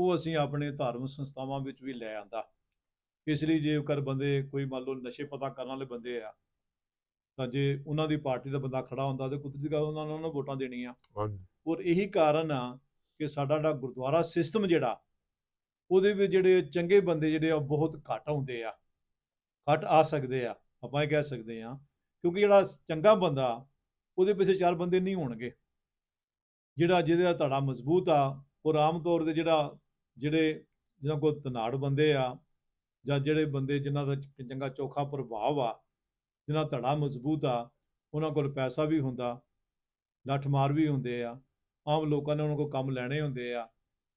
ਉਹ ਅਸੀਂ ਆਪਣੇ ਧਾਰਮਿਕ ਸੰਸਥਾਵਾਂ ਵਿੱਚ ਵੀ ਲੈ ਆਂਦਾ। ਇਸ ਲਈ ਜੇਕਰ ਬੰਦੇ ਕੋਈ ਮੰਨ ਲਓ ਨਸ਼ੇ ਪਤਾ ਕਰਨ ਵਾਲੇ ਬੰਦੇ ਆ ਤਾਂ ਜੇ ਉਹਨਾਂ ਦੀ ਪਾਰਟੀ ਦਾ ਬੰਦਾ ਖੜਾ ਹੁੰਦਾ ਤੇ ਕੁਦਰਤੀ ਗੱਲ ਉਹਨਾਂ ਨੂੰ ਉਹਨਾਂ ਨੂੰ ਵੋਟਾਂ ਦੇਣੀਆਂ। ਹਾਂਜੀ। ਔਰ ਇਹੀ ਕਾਰਨ ਆ ਕਿ ਸਾਡਾ ਜਿਹੜਾ ਗੁਰਦੁਆਰਾ ਸਿਸਟਮ ਜਿਹੜਾ ਉਹਦੇ ਵਿੱਚ ਜਿਹੜੇ ਚੰਗੇ ਬੰਦੇ ਜਿਹੜੇ ਆ ਉਹ ਬਹੁਤ ਘੱਟ ਆਉਂਦੇ ਆ। ਘੱਟ ਆ ਸਕਦੇ ਆ ਆਪਾਂ ਇਹ ਕਹਿ ਸਕਦੇ ਆ ਕਿਉਂਕਿ ਜਿਹੜਾ ਚੰਗਾ ਬੰਦਾ ਉਹਦੇ ਪਿੱਛੇ ਚਾਰ ਬੰਦੇ ਨਹੀਂ ਹੋਣਗੇ। ਜਿਹੜਾ ਜਿਹਦੇ ਦਾ ਧੜਾ ਮਜ਼ਬੂਤ ਆ ਔਰ ਆਮ ਤੌਰ ਤੇ ਜਿਹੜਾ ਜਿਹੜੇ ਜਿਹਨਾਂ ਕੋਲ ਤਨਾੜ ਬੰਦੇ ਆ ਜਾਂ ਜਿਹੜੇ ਬੰਦੇ ਜਿਨ੍ਹਾਂ ਦਾ ਚੰਗਾ ਚੋਖਾ ਪ੍ਰਭਾਵ ਆ, ਜਿਨ੍ਹਾਂ ਧੜਾ ਮਜ਼ਬੂਤ ਆ, ਉਹਨਾਂ ਕੋਲ ਪੈਸਾ ਵੀ ਹੁੰਦਾ ਲੱਠ ਮਾਰ ਵੀ ਹੁੰਦੇ ਆ, ਆਮ ਲੋਕਾਂ ਨੇ ਉਹਨਾਂ ਕੋਲ ਕੰਮ ਲੈਣੇ ਹੁੰਦੇ ਆ।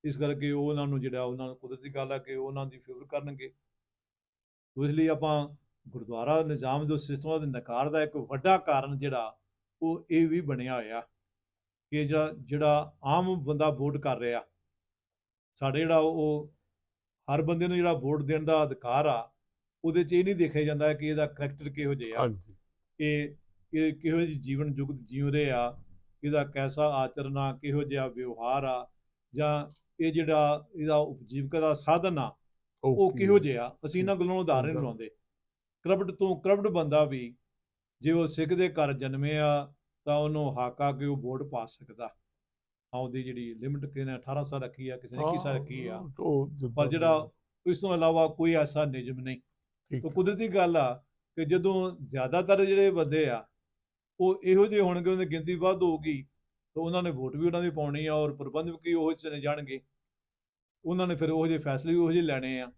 ਇਸ ਕਰਕੇ ਉਹ ਉਹਨਾਂ ਨੂੰ ਜਿਹੜਾ ਉਹਨਾਂ ਨੂੰ ਕੁਦਰਤੀ ਗੱਲ ਆ ਕਿ ਉਹਨਾਂ ਦੀ ਫੇਵਰ ਕਰਨਗੇ। ਤੋ ਇਸ ਲਈ ਆਪਾਂ ਗੁਰਦੁਆਰਾ ਨਿਜ਼ਾਮ ਜੋ ਸਿਸਟਮਾਂ ਦੇ ਨਕਾਰ ਦਾ ਇੱਕ ਵੱਡਾ ਕਾਰਨ ਜਿਹੜਾ, ਉਹ ਇਹ ਵੀ ਬਣਿਆ ਹੋਇਆ ਕਿ ਜਿਹੜਾ ਆਮ ਬੰਦਾ ਵੋਟ ਕਰ ਰਿਹਾ। ਸਾਡੇ ਜਿਹੜਾ ਉਹ ਹਰ ਬੰਦੇ ਨੂੰ ਜਿਹੜਾ ਵੋਟ ਦੇਣ ਦਾ ਅਧਿਕਾਰ ਆ ਉਹਦੇ 'ਚ ਇਹ ਨਹੀਂ ਦੇਖਿਆ ਜਾਂਦਾ ਕਿ ਇਹਦਾ ਕਰੈਕਟਰ ਕਿਹੋ ਜਿਹਾ ਆ। ਹਾਂਜੀ। ਇਹ ਇਹ ਕਿਹੋ ਜਿਹੀ ਜੀਵਨ ਜੁਗਤ ਜਿਉ ਰਹੇ ਆ ਇਹਦਾ ਕੈਸਾ ਆਚਰਣ ਆ ਕਿਹੋ ਜਿਹਾ ਵਿਵਹਾਰ ਆ ਜਾਂ ਇਹ ਜਿਹੜਾ ਇਹਦਾ ਉਪਜੀਵਕਾ ਦਾ ਸਾਧਨ ਆ ਉਹ ਕੀ ਕਿਹੋ? ਜਿਹਾ ਅਸੀਂ ਇਹਨਾਂ ਗੱਲਾਂ ਨੂੰ ਉਦਾਹਰਨ ਨਹੀਂ। ਲਾਉਂਦੇ ਕਰਪਟ ਤੋਂ ਕਰਪਟ ਬੰਦਾ ਵੀ ਜੇ ਉਹ ਸਿੱਖ ਦੇ ਘਰ ਜਨਮਿਆ ਤਾਂ ਉਹਨੂੰ ਹੱਕ ਕਿ ਉਹ ਵੋਟ ਪਾ ਸਕਦਾ। ਆ ਉਹਦੀ ਜਿਹੜੀ ਲਿਮਟ ਕਿਸੇ ਨੇ 18 ਸਾਲ ਰੱਖੀ ਆ ਕਿਸੇ ਨੇ 21 ਸਾਲ ਰੱਖੀ ਆ। ਪਰ ਜਿਹੜਾ ਇਸ ਤੋਂ ਇਲਾਵਾ ਕੋਈ ਐਸਾ ਨਿਯਮ ਨਹੀਂ। ਤਾਂ ਕੁਦਰਤੀ ਗੱਲ ਆ ਕਿ ਜਦੋਂ ਜ਼ਿਆਦਾਤਰ ਜਿਹੜੇ ਬੰਦੇ ਆ ਉਹ ਇਹੋ ਜਿਹੇ ਹੋਣਗੇ ਉਹਨਾਂ ਦੀ ਗਿਣਤੀ ਵੱਧ ਹੋਊਗੀ ਤਾਂ ਉਹਨਾਂ ਨੇ ਵੋਟ ਵੀ ਉਹਨਾਂ ਦੀ ਪਾਉਣੀ ਆ ਔਰ ਪ੍ਰਬੰਧਕ ਵੀ ਉਹ ਚਲੇ ਜਾਣਗੇ। ਉਹਨਾਂ ਨੇ ਫਿਰ ਉਹ ਜਿਹੇ ਫੈਸਲੇ ਵੀ ਉਹ ਜਿਹੇ ਲੈਣੇ ਆ।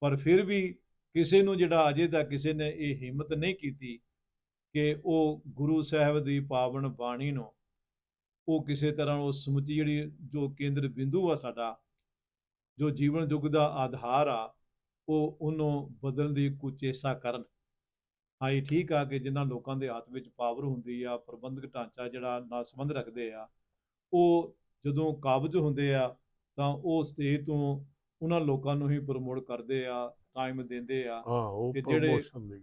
ਪਰ ਫਿਰ ਵੀ ਕਿਸੇ ਨੂੰ ਜਿਹੜਾ ਅਜੇ ਤੱਕ ਕਿਸੇ ਨੇ ਇਹ ਹਿੰਮਤ ਨਹੀਂ ਕੀਤੀ ਕਿ ਉਹ ਗੁਰੂ ਸਾਹਿਬ ਦੀ ਪਾਵਨ ਬਾਣੀ ਨੂੰ ਉਹ ਕਿਸੇ ਤਰ੍ਹਾਂ ਉਹ ਸਮੁੱਚੀ ਜਿਹੜੀ ਜੋ ਕੇਂਦਰ ਬਿੰਦੂ ਆ ਸਾਡਾ ਜੋ ਜੀਵਨ ਯੁੱਗ ਦਾ ਆਧਾਰ ਆ ਉਹ ਉਹਨੂੰ ਬਦਲਣ ਦੀ ਕੁਚੇਸ਼ਾ ਕਰਨ। ਇਹ ਠੀਕ ਆ ਕਿ ਜਿਨ੍ਹਾਂ ਲੋਕਾਂ ਦੇ ਹੱਥ ਵਿੱਚ ਪਾਵਰ ਹੁੰਦੀ ਆ ਪ੍ਰਬੰਧਕ ਢਾਂਚਾ ਜਿਹੜਾ ਨਾਲ ਸੰਬੰਧ ਰੱਖਦੇ ਆ ਉਹ ਜਦੋਂ ਕਾਬਜ ਹੁੰਦੇ ਆ ਤਾਂ ਉਹ ਸਟੇਜ ਤੋਂ ਉਹਨਾਂ ਲੋਕਾਂ ਨੂੰ ਹੀ ਪ੍ਰਮੋਟ ਕਰਦੇ ਆ ਟਾਈਮ ਦਿੰਦੇ ਆ ਕਿ ਜਿਹੜੇ-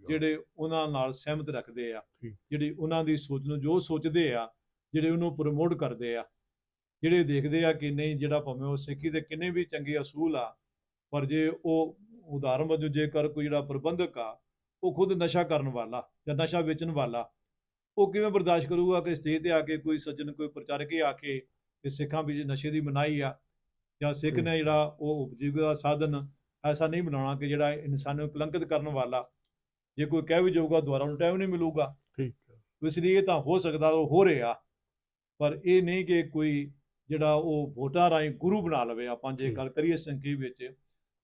ਜਿਹੜੇ ਉਹਨਾਂ ਨਾਲ ਸਹਿਮਤ ਰੱਖਦੇ ਆ। ਜਿਹੜੀ ਉਹਨਾਂ ਦੀ ਸੋਚ ਨੂੰ ਜੋ ਸੋਚਦੇ ਆ ਜਿਹੜੇ ਉਹਨੂੰ ਪ੍ਰਮੋਟ ਕਰਦੇ ਆ ਜਿਹੜੇ ਦੇਖਦੇ ਆ ਕਿ ਨਹੀਂ ਜਿਹੜਾ ਭਾਵੇਂ ਉਹ ਸਿੱਖੀ ਦੇ ਕਿੰਨੇ ਵੀ ਚੰਗੇ ਅਸੂਲ ਆ ਪਰ ਜੇ ਉਹ ਉਦਾਹਰਨ ਵਜੋਂ ਜੇਕਰ ਕੋਈ ਜਿਹੜਾ ਪ੍ਰਬੰਧਕ ਆ ਉਹ ਖੁਦ ਨਸ਼ਾ ਕਰਨ ਵਾਲਾ ਜਾਂ ਨਸ਼ਾ ਵੇਚਣ ਵਾਲਾ ਉਹ ਕਿਵੇਂ ਬਰਦਾਸ਼ਤ ਕਰੂਗਾ ਕਿ ਸਟੇਜ ਤੇ ਆ ਕੇ ਕੋਈ ਸੱਜਣ ਕੋਈ ਪ੍ਰਚਾਰਕ ਹੀ ਆ ਕੇ ਕਿ ਸਿੱਖਾਂ ਵਿੱਚ ਨਸ਼ੇ ਦੀ ਮਨਾਹੀ ਆ ਜਾਂ ਸਿੱਖ। ਨੇ ਜਿਹੜਾ ਉਹ ਉਪਜੀਵਿਕਾ ਦਾ ਸਾਧਨ ਐਸਾ ਨਹੀਂ ਬਣਾਉਣਾ ਕਿ ਜਿਹੜਾ ਇਨਸਾਨ ਨੂੰ ਕਲੰਕਿਤ ਕਰਨ ਵਾਲਾ ਜੇ ਕੋਈ ਕਹਿ ਵੀ ਜਾਊਗਾ ਦੁਬਾਰਾ ਉਹਨੂੰ ਟਾਈਮ ਨਹੀਂ ਮਿਲੂਗਾ। ਠੀਕ ਹੈ ਇਸ ਲਈ ਇਹ ਤਾਂ ਹੋ ਸਕਦਾ ਉਹ ਹੋ ਰਿਹਾ। ਪਰ ਇਹ ਨਹੀਂ ਕਿ ਕੋਈ ਜਿਹੜਾ ਉਹ ਵੋਟਾਂ ਰਾਹੀਂ ਗੁਰੂ ਬਣਾ ਲਵੇ ਆਪਾਂ ਜੇ। ਗੱਲ ਕਰੀਏ ਸੰਖੇਪ ਵਿੱਚ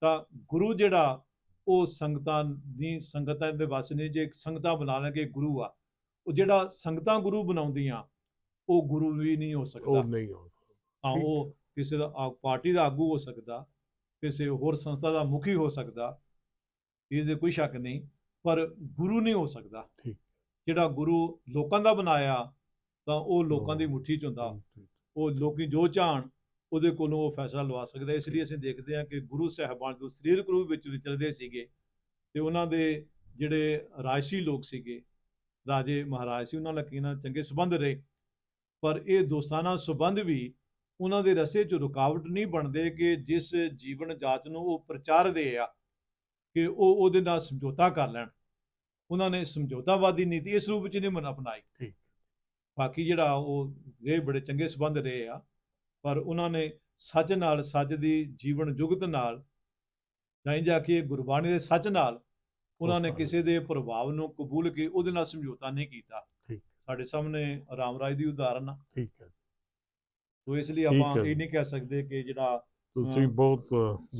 ਤਾਂ ਗੁਰੂ ਜਿਹੜਾ ਉਹ ਸੰਗਤਾਂ ਦੀ ਸੰਗਤਾਂ ਦੇ ਵਸ ਨਹੀਂ ਜੇ ਸੰਗਤਾਂ ਬਣਾ ਲੈਣਗੇ ਗੁਰੂ ਆ। ਉਹ ਜਿਹੜਾ ਸੰਗਤਾਂ ਗੁਰੂ ਬਣਾਉਂਦੀਆਂ ਉਹ ਗੁਰੂ ਵੀ ਨਹੀਂ ਹੋ ਸਕਦਾ। ਉਹ ਨਹੀਂ ਹੋ ਸਕਦਾ। ਹਾਂ ਉਹ ਕਿਸੇ ਦਾ ਪਾਰਟੀ ਦਾ ਆਗੂ ਹੋ ਸਕਦਾ ਕਿਸੇ ਹੋਰ ਸੰਸਥਾ ਦਾ ਮੁਖੀ ਹੋ ਸਕਦਾ ਇਹਦੇ ਕੋਈ ਸ਼ੱਕ ਨਹੀਂ ਪਰ ਗੁਰੂ ਨਹੀਂ ਹੋ ਸਕਦਾ। ਠੀਕ। ਜਿਹੜਾ ਗੁਰੂ ਲੋਕਾਂ ਦਾ ਬਣਾਇਆ ਤਾਂ ਉਹ ਲੋਕਾਂ ਦੀ। ਮੁੱਠੀ 'ਚ ਹੁੰਦਾ। ਉਹ ਲੋਕੀ ਜੋ ਚਾਹਣ ਉਹਦੇ ਕੋਲੋਂ ਉਹ ਫੈਸਲਾ ਲਵਾ ਸਕਦਾ ਇਸ ਲਈ ਅਸੀਂ ਦੇਖਦੇ ਹਾਂ ਕਿ ਗੁਰੂ ਸਾਹਿਬਾਨ ਜੋ ਸਰੀਰਕ ਰੂਪ ਵਿੱਚ ਵਿਚਰਦੇ ਸੀਗੇ ਤੇ ਉਹਨਾਂ ਦੇ ਜਿਹੜੇ ਰਾਜਸੀ ਲੋਕ ਸੀਗੇ ਰਾਜੇ ਮਹਾਰਾਜ ਸੀ ਉਹਨਾਂ ਨਾਲ ਕੀ ਨਾਲ ਚੰਗੇ ਸਬੰਧ ਰਹੇ ਪਰ ਇਹ ਦੋਸਤਾਨਾ ਸਬੰਧ ਵੀ ਉਹਨਾਂ ਦੇ ਰਸੇ 'ਚ ਰੁਕਾਵਟ ਨਹੀਂ ਬਣਦੇ ਕਿ ਜਿਸ ਜੀਵਨ ਜਾਚ ਨੂੰ ਉਹ ਪ੍ਰਚਾਰ ਰਹੇ ਆ ਕਿ ਉਹ ਉਹਦੇ ਨਾਲ ਸਮਝੌਤਾ ਕਰ ਲੈਣ ਉਹਨਾਂ ਨੇ ਸਮਝੌਤਾਵਾਦੀ ਨੀਤੀ ਇਸ ਰੂਪ ਵਿੱਚ ਨਹੀਂ ਮਨ ਅਪਣਾਈ ਠੀਕ। ਬਾਕੀ ਜਿਹੜਾ ਉਹ ਇਹ ਬੜੇ ਚੰਗੇ ਸਬੰਧ ਰਹੇ ਆ ਪਰ ਉਹਨਾਂ ਨੇ ਸੱਚ ਨਾਲ ਸੱਚ ਦੀ ਜੀਵਨ ਜੁਗਤ ਨਾਲ ਨਹੀਂ ਜਾ ਕੇ ਗੁਰਬਾਣੀ ਦੇ ਸੱਚ ਨਾਲ ਉਹਨਾਂ ਨੇ। ਕਿਸੇ ਦੇ ਪ੍ਰਭਾਵ ਨੂੰ ਕਬੂਲ ਕੇ ਉਹਦੇ ਨਾਲ ਸਮਝੌਤਾ ਨਹੀਂ ਕੀਤਾ ਸਾਡੇ ਸਾਹਮਣੇ ਰਾਮ ਰਾਜ ਦੀ ਉਦਾਹਰਨ ਆ ਠੀਕ ਹੈ ਤੋ ਇਸ ਲਈ ਆਪਾਂ। ਇਹ ਨਹੀਂ ਕਹਿ ਸਕਦੇ ਕਿ ਜਿਹੜਾ ਤੁਸੀਂ। ਬਹੁਤ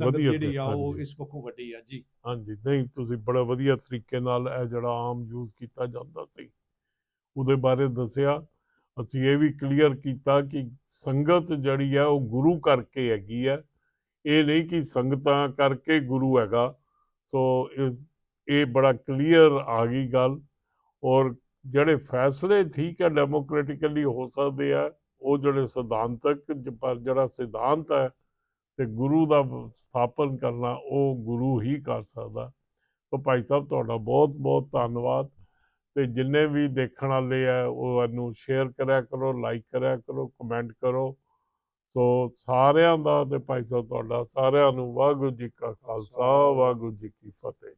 ਵਧੀਆ ਜਿਹੜੀ ਆ ਉਹ। ਇਸ ਪੱਖੋਂ ਵੱਡੀ ਆ ਜੀ ਹਾਂਜੀ ਨਹੀਂ ਤੁਸੀਂ ਬੜਾ ਵਧੀਆ ਤਰੀਕੇ ਨਾਲ ਇਹ ਜਿਹੜਾ ਆਮ ਯੂਜ਼ ਕੀਤਾ ਜਾਂਦਾ ਸੀ ਉਹਦੇ ਬਾਰੇ ਦੱਸਿਆ। ਅਸੀਂ ਇਹ ਵੀ ਕਲੀਅਰ ਕੀਤਾ ਕਿ ਸੰਗਤ ਜਿਹੜੀ ਹੈ ਉਹ ਗੁਰੂ ਕਰਕੇ ਹੈਗੀ ਹੈ ਇਹ ਨਹੀਂ ਕਿ ਸੰਗਤਾਂ ਕਰਕੇ ਗੁਰੂ ਹੈਗਾ। ਸੋ ਇਸ, ਇਹ ਬੜਾ ਕਲੀਅਰ ਆ ਗਈ ਗੱਲ। ਔਰ ਜਿਹੜੇ ਫੈਸਲੇ ਠੀਕ ਹੈ ਡੈਮੋਕ੍ਰੈਟਿਕਲੀ ਹੋ ਸਕਦੇ ਆ, ਉਹ ਜਿਹੜੇ ਸਿਧਾਂਤਕ ਪਰ ਜਿਹੜਾ ਸਿਧਾਂਤ ਹੈ ਤੇ ਗੁਰੂ ਦਾ ਸਥਾਪਨ ਕਰਨਾ, ਉਹ ਗੁਰੂ ਹੀ ਕਰ ਸਕਦਾ। ਤਾਂ ਭਾਈ ਸਾਹਿਬ, ਤੁਹਾਡਾ ਬਹੁਤ ਬਹੁਤ ਧੰਨਵਾਦ। ਤੇ ਜਿੰਨੇ ਵੀ ਦੇਖਣ ਵਾਲੇ ਆ ਉਹ ਇਹਨੂੰ ਸ਼ੇਅਰ ਕਰਿਆ ਕਰੋ ਲਾਈਕ ਕਰਿਆ ਕਰੋ ਕਮੈਂਟ ਕਰੋ। ਸੋ ਸਾਰਿਆਂ ਦਾ ਤੇ ਭਾਈ ਸਾਹਿਬ ਤੁਹਾਡਾ ਸਾਰਿਆਂ ਨੂੰ ਵਾਹਿਗੁਰੂ ਜੀ ਕਾ ਖਾਲਸਾ ਵਾਹਿਗੁਰੂ ਜੀ ਕੀ ਫਤਿਹ।